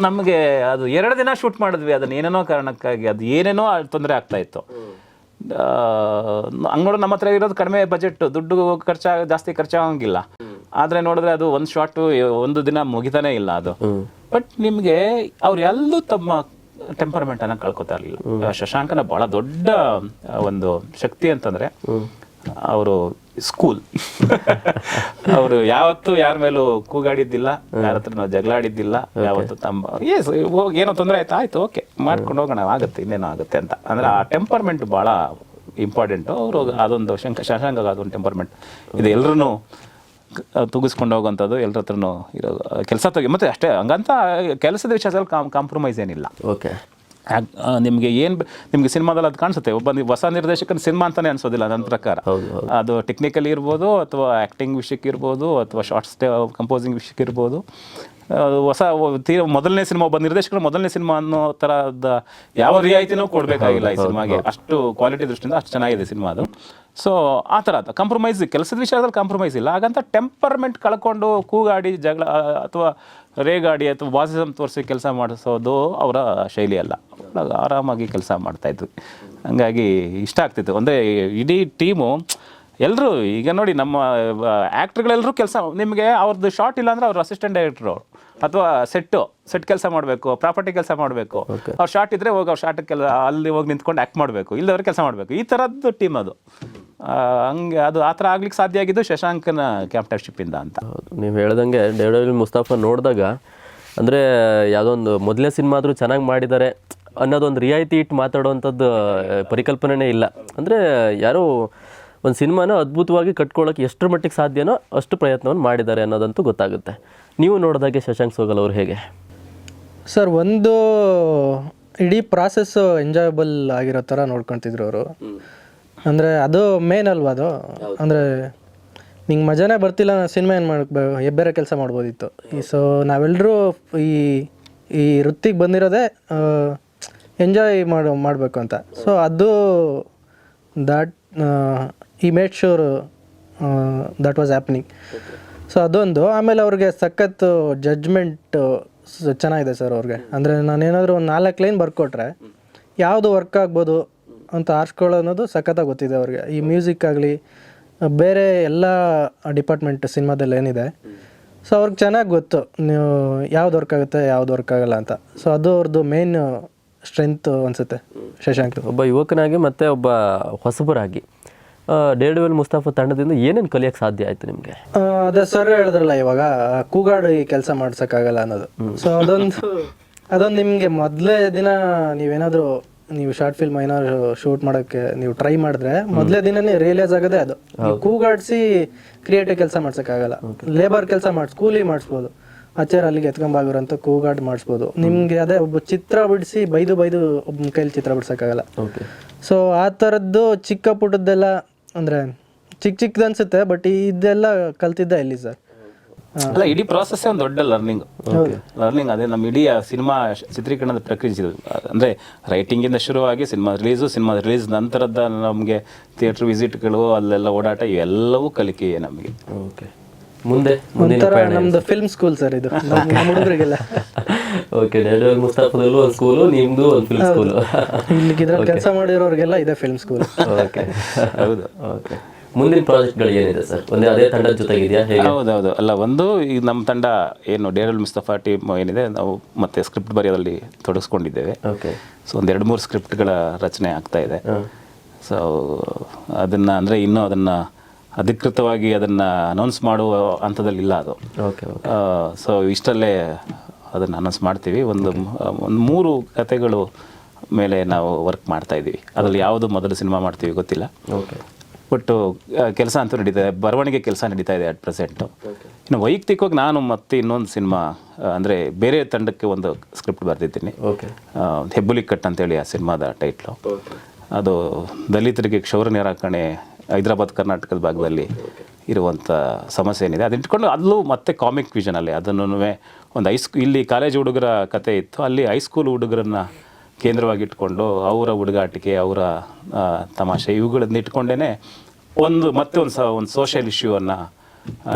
ನಮಗೆ ಅದು ಎರಡು ದಿನ ಶೂಟ್ ಮಾಡಿದ್ವಿ. ಅದನ್ನ ಏನೇನೋ ಕಾರಣಕ್ಕಾಗಿ ಅದು ಏನೇನೋ ತೊಂದರೆ ಆಗ್ತಾ ಇತ್ತು. ನೋಡಿದ್ರೆ ನಮ್ಮ ಹತ್ರ ಇರೋದು ಕಡಿಮೆ ಬಜೆಟ್ ದುಡ್ಡು ಖರ್ಚಾ ಜಾಸ್ತಿ ಖರ್ಚಾಗಂಗಿಲ್ಲ. ಆದರೆ ನೋಡಿದ್ರೆ ಅದು ಒಂದು ಶಾಟು ಒಂದು ದಿನ ಮುಗಿತಾನೆ ಇಲ್ಲ ಅದು. ಬಟ್ ನಿಮಗೆ ಅವ್ರು ತಮ್ಮ ಟೆಂಪರ್ಮೆಂಟ್ ಅನ್ನ ಕಳ್ಕೊತಾ ಇರಲಿಲ್ಲ. ಶಶಾಂಕನ ಬಹಳ ದೊಡ್ಡ ಒಂದು ಶಕ್ತಿ ಅಂತಂದ್ರೆ ಅವರು ಸ್ಕೂಲ್ ಅವರು ಯಾವತ್ತೂ ಯಾರ ಮೇಲೂ ಕೂಗಾಡಿದ್ದಿಲ್ಲ ಯಾರ ಹತ್ರ ನಾವು ಜಗಳಾಡಿದ್ದಿಲ್ಲ ಯಾವತ್ತು ತಮ್ಮ ಎಸ್ ಹೋಗಿ ಏನೋ ತೊಂದರೆ ಆಯ್ತು ಆಯ್ತು ಓಕೆ ಮಾಡ್ಕೊಂಡು ಹೋಗೋಣ ಆಗುತ್ತೆ ಇನ್ನೇನೋ ಆಗುತ್ತೆ ಅಂತ. ಅಂದ್ರೆ ಆ ಟೆಂಪರ್ಮೆಂಟ್ ಬಹಳ ಇಂಪಾರ್ಟೆಂಟು ಅವರು ಅದೊಂದು ಶಂಕ ಶಶಾಂಕ ಅದೊಂದು ಟೆಂಪರ್ಮೆಂಟ್ ಇದು ಎಲ್ಲರೂ ತುಗಿಸ್ಕೊಂಡು ಹೋಗುವಂಥದ್ದು ಎಲ್ಲರ ಹತ್ರನೂ ಇರೋ ಕೆಲಸ ತೆಗಿ ಮತ್ತೆ ಅಷ್ಟೇ ಹಂಗಂತ ಕೆಲಸದ ವಿಷಯದಲ್ಲಿ ಕಾಂಪ್ರಮೈಸ್ ಏನಿಲ್ಲ. ಓಕೆ ನಿಮಗೆ ಏನು ನಿಮಗೆ ಸಿನಿಮಾದಲ್ಲಿ ಅದು ಕಾಣಿಸುತ್ತೆ. ಒಬ್ಬ ಹೊಸ ನಿರ್ದೇಶಕನ ಸಿನಿಮಾ ಅಂತಾನೆ ಅನ್ಸೋದಿಲ್ಲ ನನ್ನ ಪ್ರಕಾರ ಅದು ಟೆಕ್ನಿಕಲಿ ಇರ್ಬೋದು ಅಥವಾ ಆ್ಯಕ್ಟಿಂಗ್ ವಿಷಯಕ್ಕೆ ಇರ್ಬೋದು ಅಥವಾ ಶಾರ್ಟ್ಸ್ ಕಂಪೋಸಿಂಗ್ ವಿಷಯಕ್ಕೆ ಇರ್ಬೋದು. ಹೊಸ ತೀರ ಮೊದಲನೇ ಸಿನಿಮಾ ಒಬ್ಬ ನಿರ್ದೇಶಕರು ಮೊದಲನೇ ಸಿನಿಮಾ ಅನ್ನೋ ಥರದ ಯಾವ ರಿಯಾಯಿತಿನೂ ಕೊಡಬೇಕಾಗಿಲ್ಲ ಈ ಸಿನಿಮಾಗೆ. ಅಷ್ಟು ಕ್ವಾಲಿಟಿ ದೃಷ್ಟಿಯಿಂದ ಅಷ್ಟು ಚೆನ್ನಾಗಿದೆ ಸಿನಿಮಾ ಅದು. ಸೊ ಆ ಥರ ಕಂಪ್ರಮೈಸ್ ಕೆಲಸದ ವಿಷಯದಲ್ಲಿ ಕಾಂಪ್ರಮೈಸ್ ಇಲ್ಲ. ಹಾಗಂತ ಟೆಂಪರ್ಮೆಂಟ್ ಕಳ್ಕೊಂಡು ಕೂಗಾಡಿ ಜಗಳ ಅಥವಾ ರೇಗಾಡಿ ಅಥವಾ ವಾಸಿಸಮ್ ತೋರಿಸಿ ಕೆಲಸ ಮಾಡಿಸೋದು ಅವರ ಶೈಲಿ ಅಲ್ಲ. ಆರಾಮಾಗಿ ಕೆಲಸ ಮಾಡ್ತಾಯಿದ್ರು ಹಂಗಾಗಿ ಇಷ್ಟ ಆಗ್ತಿತ್ತು. ಅಂದರೆ ಇಡೀ ಟೀಮು ಎಲ್ಲರೂ ಈಗ ನೋಡಿ ನಮ್ಮ ಆ್ಯಕ್ಟ್ರ್ಗಳೆಲ್ಲರೂ ಕೆಲಸ ನಿಮಗೆ ಅವ್ರದ್ದು ಶಾರ್ಟ್ ಇಲ್ಲ ಅಂದರೆ ಅವ್ರ ಅಸಿಸ್ಟೆಂಟ್ ಡೈರೆಕ್ಟ್ರು ಅಥವಾ ಸೆಟ್ಟು ಸೆಟ್ ಕೆಲಸ ಮಾಡಬೇಕು ಪ್ರಾಪರ್ಟಿ ಕೆಲಸ ಮಾಡಬೇಕು. ಅವ್ರು ಶಾರ್ಟ್ ಇದ್ರೆ ಹೋಗಿ ಅವ್ರು ಶಾರ್ಟ್ ಕೆಲ ಅಲ್ಲಿ ಹೋಗಿ ನಿಂತ್ಕೊಂಡು ಆ್ಯಕ್ಟ್ ಮಾಡಬೇಕು ಇಲ್ಲದವ್ರು ಕೆಲಸ ಮಾಡಬೇಕು. ಈ ಥರದ್ದು ಟೀಮ್ ಅದು. ಹಂಗೆ ಅದು ಆ ಥರ ಆಗ್ಲಿಕ್ಕೆ ಸಾಧ್ಯ ಆಗಿದ್ದು ಶಶಾಂಕನ ಕ್ಯಾಪ್ಟನ್ಶಿಪ್ಪಿಂದ ಅಂತ. ನೀವು ಹೇಳ್ದಂಗೆ ಡೇವಿಡ್ ಮುಸ್ತಾಫ ನೋಡಿದಾಗ ಅಂದರೆ ಯಾವುದೋ ಒಂದು ಮೊದಲನೇ ಸಿನಿಮಾ ಆದರೂ ಚೆನ್ನಾಗಿ ಮಾಡಿದ್ದಾರೆ ಅನ್ನೋದೊಂದು ರಿಯಾಯಿತಿ ಇಟ್ಟು ಮಾತಾಡುವಂಥದ್ದು ಪರಿಕಲ್ಪನೆನೇ ಇಲ್ಲ. ಅಂದರೆ ಯಾರೋ ಒಂದು ಸಿನಿಮಾನ ಅದ್ಭುತವಾಗಿ ಕಟ್ಕೊಳ್ಳೋಕೆ ಎಷ್ಟರ ಮಟ್ಟಿಗೆ ಸಾಧ್ಯನೋ ಅಷ್ಟು ಪ್ರಯತ್ನವನ್ನು ಮಾಡಿದ್ದಾರೆ ಅನ್ನೋದಂತೂ ಗೊತ್ತಾಗುತ್ತೆ. ನೀವು ನೋಡಿದಾಗೆ ಶಶಾಂಕ್ ಸೋಗಲ್ ಅವರು ಹೇಗೆ? ಸರ್ ಒಂದು ಇಡೀ ಪ್ರಾಸೆಸ್ ಎಂಜಾಯಬಲ್ ಆಗಿರೋ ಥರ ನೋಡ್ಕೊತಿದ್ರು ಅವರು. ಅಂದರೆ ಅದು ಮೇನ್ ಅಲ್ವಾ ಅದು? ಅಂದರೆ ನಿಂಗೆ ಮಜಾನೇ ಬರ್ತಿಲ್ಲ ಸಿನಿಮಾ ಏನು ಮಾಡಬೇಕು ಬೇರೆ ಕೆಲಸ ಮಾಡ್ಬೋದಿತ್ತು. ಈ ಸೊ ನಾವೆಲ್ಲರೂ ಈ ಈ ವೃತ್ತಿಗೆ ಬಂದಿರೋದೇ ಎಂಜಾಯ್ ಮಾಡೋ ಮಾಡಬೇಕು ಅಂತ. ಸೊ ಅದು ದಾಟ್ ಈ made sure that was happening so ಅದೊಂದು. ಆಮೇಲೆ ಅವ್ರಿಗೆ ಸಖತ್ತು ಜಡ್ಜ್ಮೆಂಟ್ ಚೆನ್ನಾಗಿದೆ ಸರ್ ಅವ್ರಿಗೆ. ಅಂದರೆ ನಾನೇನಾದರೂ ಒಂದು ನಾಲ್ಕು ಲೈನ್ ಬರ್ಕೊಟ್ರೆ ಯಾವುದು ವರ್ಕ್ ಆಗ್ಬೋದು ಅಂತ ಆರಿಸ್ಕೊಳ್ಳೋ ಅನ್ನೋದು ಸಖತ್ತಾಗಿ ಗೊತ್ತಿದೆ ಅವ್ರಿಗೆ. ಈ ಮ್ಯೂಸಿಕ್ ಆಗಲಿ, ಬೇರೆ ಎಲ್ಲ ಡಿಪಾರ್ಟ್ಮೆಂಟ್ ಸಿನಿಮಾದಲ್ಲಿ ಏನಿದೆ. ಸೊ ಅವ್ರಿಗೆ ಚೆನ್ನಾಗಿ ಗೊತ್ತು ನೀವು ಯಾವ್ದು ವರ್ಕ್ ಆಗುತ್ತೆ, ಯಾವ್ದು ವರ್ಕ್ ಆಗಲ್ಲ ಅಂತ. ಸೊ ಅದು ಅವ್ರದ್ದು ಮೇನ್ ಸ್ಟ್ರೆಂತ್ ಅನಿಸುತ್ತೆ. ಶಶಾಂಕ್. ಒಬ್ಬ ಯುವಕನಾಗಿ ಮತ್ತು ಒಬ್ಬ ಹೊಸಬರಾಗಿ. ಡೇವಿಡ್ ಮುಸ್ತಾಫಾ ತಂಡದಿಂದ ಏನೇನು ಕಲಿಯೋಕ್ಕೆ ಸಾಧ್ಯ ಆಯ್ತು ನಿಮಗೆ? ಅದೇ ಸರ್ ಹೇಳಿದ್ರಲ್ಲ ಇವಾಗ ಈ ಕೆಲಸ ಮಾಡ್ಸಕ್ಕಾಗಲ್ಲ ಅನ್ನೋದು. ಸೊ ಅದೊಂದು ಅದೊಂದು ನಿಮಗೆ ಮೊದಲೇ ದಿನ ನೀವೇನಾದರೂ ನೀವು ಶಾರ್ಟ್ ಫಿಲ್ಮ್ ಏನಾದ್ರು ಶೂಟ್ ಮಾಡೋಕ್ಕೆ ನೀವು ಟ್ರೈ ಮಾಡಿದ್ರೆ ಮೊದಲೇ ದಿನನೇ ರಿಯಲೈಸ್ ಆಗೋದೇ ಅದು. ನೀವು ಕೂಗಾಡಿಸಿ ಕ್ರಿಯೇಟಿವ್ ಕೆಲಸ ಮಾಡ್ಸಕ್ಕಾಗಲ್ಲ. ಲೇಬರ್ ಕೆಲಸ ಮಾಡಿಸ್ ಕೂಲಿ ಮಾಡಿಸ್ಬೋದು. ಆಚಾರ ಅಲ್ಲಿಗೆ ಎತ್ಕೊಂಬಾಗಿರೋ ಅಂತ ಕೂಗಾಡಿ ಮಾಡಿಸ್ಬೋದು. ನಿಮಗೆ ಅದೇ ಒಬ್ಬ ಚಿತ್ರ ಬಿಡಿಸಿ ಬೈದು ಬೈದು ಒಬ್ಬ ಕೈಲಿ ಚಿತ್ರ ಬಿಡ್ಸಕ್ಕಾಗಲ್ಲ. ಸೊ ಆ ಥರದ್ದು ಚಿಕ್ಕ ಪುಟ್ಟದ್ದೆಲ್ಲ ಅಂದರೆ ಚಿಕ್ಕ ಚಿಕ್ಕದು ಅನ್ಸುತ್ತೆ ಬಟ್ ಇದೆಲ್ಲ ಕಲ್ತಿದ್ದ ಇಲ್ಲಿ ಸರ್ ಅಲ್ಲ ಇಡೀ ಪ್ರಾಸೆಸ್ ಒಂದು ದೊಡ್ಡ ಲರ್ನಿಂಗ್ ಲರ್ನಿಂಗ್ ಅದೇ ನಮ್ಮ ಇಡೀ ಸಿನಿಮಾ ಚಿತ್ರೀಕರಣದ ಪ್ರಕ್ರಿಯೆ ಇದು. ಅಂದ್ರೆ ರೈಟಿಂಗ್ ಇಂದ ಶುರುವಾಗಿ ಸಿನಿಮಾ ರಿಲೀಸು ಸಿನಿಮಾ ರಿಲೀಸ್ ನಂತರದ ನಮಗೆ ಥಿಯೇಟರ್ ವಿಸಿಟ್ಗಳು ಅಲ್ಲೆಲ್ಲ ಓಡಾಟ ಇವೆಲ್ಲವೂ ಕಲಿಕೆಯೇ ನಮಗೆ. ಓಕೆ ಮುಂದೆ ಮುಂದಿನ ಒಂಥರ ನಮ್ದು ಫಿಲ್ಮ್ ಸ್ಕೂಲ್ ಸರ್ ಇದು. ನಮ್ಮ ಹುಡುಗರಿಗೆಲ್ಲ. ಓಕೆ ಡೇವಿಡ್ ಮುಸ್ತಫಾದಲ್ಲೂ ಒಂದು ಸ್ಕೂಲು ನಿಮ್ಮದು ಒಂದು ಫಿಲ್ಮ್ ಸ್ಕೂಲು ಇಲ್ಲಿ ಇದ್ರಲ್ಲಿ ಕೆಲಸ ಮಾಡಿರೋರಿಗೆಲ್ಲ ಇದೆ ಫಿಲ್ಮ್ ಸ್ಕೂಲ್ ಓಕೆ ಹೌದು ಓಕೆ ಮುಂದಿನ ಪ್ರಾಜೆಕ್ಟ್ಗಳು ಏನಿದೆ ಸರ್ ಒಂದೇ ಅದೇ ತಂಡದ ಜೊತೆಗಿದೆಯಾ? ಹೇಗೆ? ಹೌದೌದು ಅಲ್ಲ ಒಂದು ಈಗ ನಮ್ಮ ತಂಡ ಏನು ಡೇರಲ್ ಮುಸ್ತಫಾ ಟೀಮ್ ಏನಿದೆ ನಾವು ಮತ್ತೆ ಸ್ಕ್ರಿಪ್ಟ್ ಬರೆಯೋದಲ್ಲಿ ತೊಡಗಿಸ್ಕೊಂಡಿದ್ದೇವೆ ಓಕೆ ಸೊ ಒಂದು ಎರಡು ಮೂರು ಸ್ಕ್ರಿಪ್ಟ್ಗಳ ರಚನೆ ಆಗ್ತಾ ಇದೆ. ಸೊ ಅದನ್ನು ಅಂದರೆ ಇನ್ನೂ ಅದನ್ನು ಅಧಿಕೃತವಾಗಿ ಅದನ್ನು ಅನೌನ್ಸ್ ಮಾಡುವ ಹಂತದಲ್ಲಿಲ್ಲ ಅದು. ಓಕೆ ಸೊ ಇಷ್ಟಲ್ಲೇ ಅದನ್ನು ಅನೌನ್ಸ್ ಮಾಡ್ತೀವಿ. ಒಂದು ಒಂದು ಮೂರು ಕತೆಗಳು ಮೇಲೆ ನಾವು ವರ್ಕ್ ಮಾಡ್ತಾ ಇದ್ದೀವಿ. ಅದರಲ್ಲಿ ಯಾವುದು ಮೊದಲು ಸಿನಿಮಾ ಮಾಡ್ತೀವಿ ಗೊತ್ತಿಲ್ಲ. ಓಕೆ ಬಟ್ಟು ಕೆಲಸ ಅಂತೂ ನಡೀತಾ ಇದೆ ಬರವಣಿಗೆ ಕೆಲಸ ನಡೀತಾ ಇದೆ ಅಟ್ ಪ್ರೆಸೆಂಟು ಇನ್ನು ವೈಯಕ್ತಿಕವಾಗಿ ನಾನು ಮತ್ತೆ ಇನ್ನೊಂದು ಸಿನಿಮಾ ಅಂದರೆ ಬೇರೆ ತಂಡಕ್ಕೆ ಒಂದು ಸ್ಕ್ರಿಪ್ಟ್ ಬರೆದಿದ್ದೀನಿ. ಹೆಬ್ಬುಲಿ ಕಟ್ ಅಂತೇಳಿ ಆ ಸಿನಿಮಾದ ಟೈಟ್ಲು ಅದು ದಲಿತರಿಗೆ ಕ್ಷೌರ ನಿರಾಕರಣೆ ಹೈದರಾಬಾದ್ ಕರ್ನಾಟಕದ ಭಾಗದಲ್ಲಿ ಇರುವಂಥ ಸಮಸ್ಯೆ ಏನಿದೆ. ಅದನ್ನ ಇಟ್ಕೊಂಡು ಅಲ್ಲೂ ಮತ್ತೆ ಕಾಮಿಕ್ ವಿಷನಲ್ಲಿ ಅದನ್ನು ಒಂದು ಹೈಸ್ಕೂ ಇಲ್ಲಿ ಕಾಲೇಜ್ ಹುಡುಗರ ಕತೆ ಇತ್ತು. ಅಲ್ಲಿ ಹೈಸ್ಕೂಲ್ ಹುಡುಗರನ್ನ ಕೇಂದ್ರವಾಗಿ ಇಟ್ಕೊಂಡು ಅವರ ಹುಡುಗಾಟಿಕೆ ಅವರ ತಮಾಷೆ ಇವುಗಳನ್ನ ಇಟ್ಕೊಂಡೇ ಒಂದು ಮತ್ತೆ ಒಂದು ಸ ಒಂದು ಸೋಷಿಯಲ್ ಇಶ್ಯೂವನ್ನು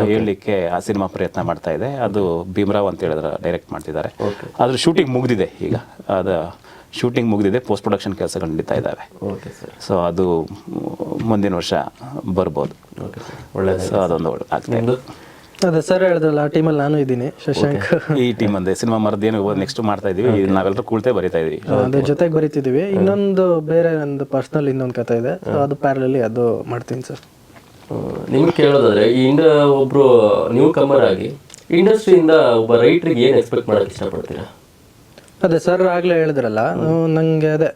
ಹೇಳಲಿಕ್ಕೆ ಆ ಸಿನಿಮಾ ಪ್ರಯತ್ನ ಮಾಡ್ತಾ ಇದೆ. ಅದು ಭೀಮರಾವ್ ಅಂತ ಹೇಳಿದ್ರೆ ಡೈರೆಕ್ಟ್ ಮಾಡ್ತಿದ್ದಾರೆ. ಅದ್ರ ಶೂಟಿಂಗ್ ಮುಗಿದಿದೆ ಈಗ. ಅದು ಶೂಟಿಂಗ್ ಮುಗಿದಿದೆ ಪೋಸ್ಟ್ ಪ್ರೊಡಕ್ಷನ್ ಕೆಲಸಗಳು ನಡೀತಾ ಇದ್ದಾವೆ ಓಕೆ ಸರ್ ಸೊ ಅದು ಮುಂದಿನ ವರ್ಷ ಬರ್ಬೋದು. ಒಳ್ಳೆ ಸೊ ಅದೊಂದು ಒಳ್ಳೆ ಆಗ್ತಾ ಇದೆ. ಅದೇ ಸರ್ ಹೇಳಿದ್ರಲ್ಲ ಆ ಟೀಮಲ್ಲಿ ನಾನು ಇದ್ದೀನಿ ಶಶಾಂಕ್. ಈ ಟೀಮ್ ಅಂದ್ರೆ ಸಿನಿಮಾ ಮರದೇನು ನೆಕ್ಸ್ಟ್ ಮಾಡ್ತಾ ಇದೀವಿ. ಇದು ನಾವೆಲ್ಲರೂ ಕೂಳ್ತೇ ಬರಿತಾ ಇದೀವಿ. ಅದ್ರ ಜೊತೆಗೆ ಬರಿತಿದ್ದೀವಿ ಇನ್ನೊಂದು ಬೇರೆ ಒಂದು ಪರ್ಸ್ನಲ್ ಇನ್ನೊಂದು ಕಥೆ ಇದೆ. ಅದು ಪ್ಯಾರಲಲ್ಲಿ ಅದು ಮಾಡ್ತೀನಿ ಸರ್ ನಿಮ್ಗೆ ಕೇಳೋದಾದ್ರೆ ಈ ಇಂಡ ಒಬ್ರು ನ್ಯೂ ಕಮರ್ ಆಗಿ ಇಂಡಸ್ಟ್ರಿಯಿಂದ ಒಬ್ಬ ರೈಟ್ರಿಗೆ ಏನು ಎಕ್ಸ್ಪೆಕ್ಟ್ ಮಾಡಕ್ಕೆ ಇಷ್ಟಪಡ್ತೀರಾ? ಅದೇ ಸರ್ ಆಗ್ಲೇ ಹೇಳಿದ್ರಲ್ಲ ನಂಗೆ ಅದೇ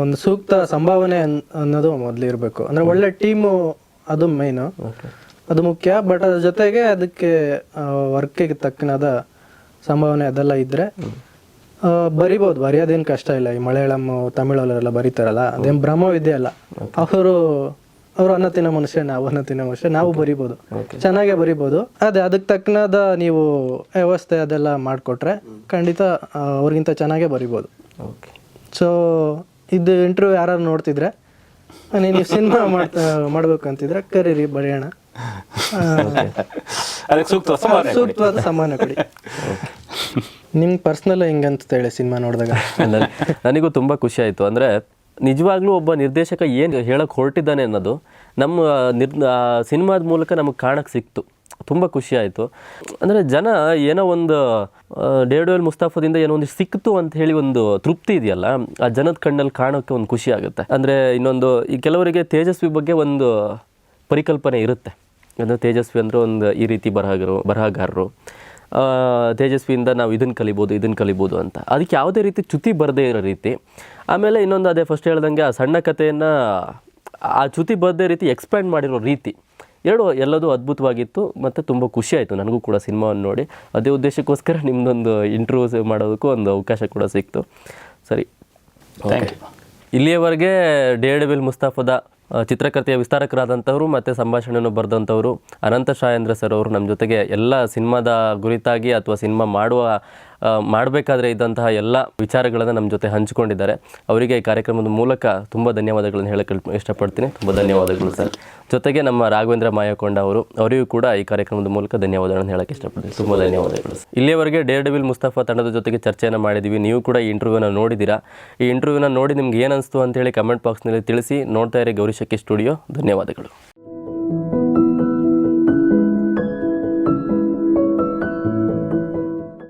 ಒಂದು ಸೂಕ್ತ ಸಂಭಾವನೆ ಅನ್- ಅನ್ನೋದು ಮೊದಲು ಇರಬೇಕು. ಅಂದ್ರೆ ಒಳ್ಳೆ ಟೀಮು ಅದು ಮೈನ್ ಅದು ಮುಖ್ಯ ಬಟ್ ಅದ್ರ ಜೊತೆಗೆ ಅದಕ್ಕೆ ವರ್ಕಿಗೆ ತಕ್ಕನಾದ ಸಂಭಾವನೆ ಅದೆಲ್ಲ ಇದ್ರೆ ಬರಿಬೋದು. ಬರೆಯೋದೇನು ಕಷ್ಟ ಇಲ್ಲ. ಈ ಮಲಯಾಳಂ ತಮಿಳಲ್ಲೆಲ್ಲ ಬರೀತಾರಲ್ಲ ಅದೇನು ಭ್ರಮವಿದೆಯಲ್ಲ ಅಲ್ಲ ಅವರು ಅವರು ಅನ್ನ ತಿನ್ನೋ ಮನುಷ್ಯ ನಾವು ಅನ್ನ ತಿನ್ನೋ ಮನುಷ್ಯ ನಾವು ಬರಿಬೋದು. ಚೆನ್ನಾಗೆ ಬರಿಬೋದು. ಅದೇ ಅದಕ್ಕೆ ತಕ್ಕನಾದ ನೀವು ವ್ಯವಸ್ಥೆ ಅದೆಲ್ಲ ಮಾಡಿಕೊಟ್ರೆ ಖಂಡಿತ ಅವ್ರಿಗಿಂತ ಚೆನ್ನಾಗೇ ಬರಿಬೋದು. ಸೊ ಇದು ಇಂಟರ್ವ್ಯೂ ಯಾರು ನೋಡ್ತಿದ್ರೆ ನೀವು ಸಿನಿಮಾ ಮಾಡ್ತಾ ಮಾಡ್ಬೇಕು ಅಂತಿದ್ರೆ ಕರೀರಿ ಬರೆಯೋಣ. ಸೂಕ್ತವಾದ ಸಮಾನ ಕೊಡಿ. ನಿಮ್ಗೆ ಪರ್ಸ್ನಲ್ ಹೆಂಗಂತ ಹೇಳಿ ಸಿನಿಮಾ ನೋಡಿದಾಗ? ನನಗೂ ತುಂಬ ಖುಷಿ ಆಯಿತು. ಅಂದರೆ ನಿಜವಾಗ್ಲೂ ಒಬ್ಬ ನಿರ್ದೇಶಕ ಏನು ಹೇಳಕ್ಕೆ ಹೊರಟಿದ್ದಾನೆ ಅನ್ನೋದು ನಮ್ಮ ನಿರ್ ಸಿನಿಮಾದ ಮೂಲಕ ನಮಗೆ ಕಾಣಕ್ಕೆ ಸಿಕ್ತು. ತುಂಬ ಖುಷಿ ಆಯಿತು. ಅಂದರೆ ಜನ ಏನೋ ಒಂದು ಡೇಡೋಲ್ ಮುಸ್ತಾಫದಿಂದ ಏನೋ ಒಂದು ಸಿಕ್ತು ಅಂತ ಹೇಳಿ ಒಂದು ತೃಪ್ತಿ ಇದೆಯಲ್ಲ, ಆ ಜನದ ಕಣ್ಣಲ್ಲಿ ಕಾಣೋಕ್ಕೆ ಒಂದು ಖುಷಿ ಆಗುತ್ತೆ. ಅಂದರೆ ಇನ್ನೊಂದು, ಈ ಕೆಲವರಿಗೆ ತೇಜಸ್ವಿ ಬಗ್ಗೆ ಒಂದು ಪರಿಕಲ್ಪನೆ ಇರುತ್ತೆ. ಅಂದರೆ ತೇಜಸ್ವಿ ಅಂದರೆ ಒಂದು ಈ ರೀತಿ ಬರಹಗಾರರು ಬರಹಗಾರರು. ತೇಜಸ್ವಿಯಿಂದ ನಾವು ಇದನ್ನು ಕಲಿಬೋದು ಇದನ್ನು ಕಲಿಬೋದು ಅಂತ. ಅದಕ್ಕೆ ಯಾವುದೇ ರೀತಿ ಚ್ಯುತಿ ಬರದೇ ಇರೋ ರೀತಿ. ಆಮೇಲೆ ಇನ್ನೊಂದು ಅದೇ ಫಸ್ಟ್ ಹೇಳ್ದಂಗೆ ಆ ಸಣ್ಣ ಕಥೆಯನ್ನು ಆ ಚ್ಯುತಿ ಬರದೇ ರೀತಿ ಎಕ್ಸ್ಪ್ಯಾಂಡ್ ಮಾಡಿರೋ ರೀತಿ. ಎರಡು ಎಲ್ಲದೂ ಅದ್ಭುತವಾಗಿತ್ತು ಮತ್ತು ತುಂಬ ಖುಷಿ ಆಯಿತು. ನನಗೂ ಕೂಡ ಸಿನಿಮಾವನ್ನು ನೋಡಿ. ಅದೇ ಉದ್ದೇಶಕ್ಕೋಸ್ಕರ ನಿಮ್ಮದೊಂದು ಇಂಟರ್ವ್ಯೂ ಮಾಡೋದಕ್ಕೂ ಒಂದು ಅವಕಾಶ ಕೂಡ ಸಿಕ್ತು. ಸರಿ. ಇಲ್ಲಿಯವರೆಗೆ ಡೇಡ್ ಡೇರ್ಡೆವಿಲ್ ಮುಸ್ತಾಫದ ಆ, ಚಿತ್ರಕಥೆಯ ವಿಸ್ತಾರಕರಾದಂಥವರು ಮತ್ತು ಸಂಭಾಷಣೆಯನ್ನು ಬರೆದಂಥವರು ಅನಂತ ಶಾಯೇಂದ್ರ ಸರ್ ಅವರು ನಮ್ಮ ಜೊತೆಗೆ ಎಲ್ಲ ಸಿನಿಮಾದ ಗುರಿತಾಗಿ ಅಥವಾ ಸಿನಿಮಾ ಮಾಡುವ ಮಾಡಬೇಕಾದ್ರೆ ಇದ್ದಂತಹ ಎಲ್ಲ ವಿಚಾರಗಳನ್ನು ನಮ್ಮ ಜೊತೆ ಹಂಚಿಕೊಂಡಿದ್ದಾರೆ. ಅವರಿಗೆ ಈ ಕಾರ್ಯಕ್ರಮದ ಮೂಲಕ ತುಂಬ ಧನ್ಯವಾದಗಳನ್ನು ಹೇಳಕ್ಕೆ ಇಷ್ಟಪಡ್ತೀನಿ. ತುಂಬ ಧನ್ಯವಾದಗಳು ಸರ್. ಜೊತೆಗೆ ನಮ್ಮ ರಾಘವೇಂದ್ರ ಮಾಯಕೊಂಡ ಅವರು, ಅವರಿಗೂ ಕೂಡ ಈ ಕಾರ್ಯಕ್ರಮದ ಮೂಲಕ ಧನ್ಯವಾದಗಳನ್ನು ಹೇಳಕ್ಕೆ ಇಷ್ಟಪಡ್ತೀನಿ. ತುಂಬ ಧನ್ಯವಾದಗಳು. ಇಲ್ಲಿಯವರೆಗೆ ಡೇರ್ ಡೆವಿಲ್ ಮುಸ್ತಫಾ ತಂಡದ ಜೊತೆಗೆ ಚರ್ಚೆಯನ್ನು ಮಾಡಿದ್ದೀವಿ ನೀವು ಕೂಡ ಈ ಇಂಟರ್ವ್ಯೂನ ನೋಡಿದ್ದೀರಾ ಈ ಇಂಟರ್ವ್ಯೂನ ನೋಡಿ ನಿಮ್ಗೆ ಏನು ಅನಿಸ್ತು ಅಂತೇಳಿ ಕಮೆಂಟ್ ಬಾಕ್ಸ್ನಲ್ಲಿ ತಿಳಿಸಿ. ನೋಡ್ತಾ ಇರಿ ಗೌರಿಶಕ್ಕಿ ಸ್ಟುಡಿಯೋ ಧನ್ಯವಾದಗಳು.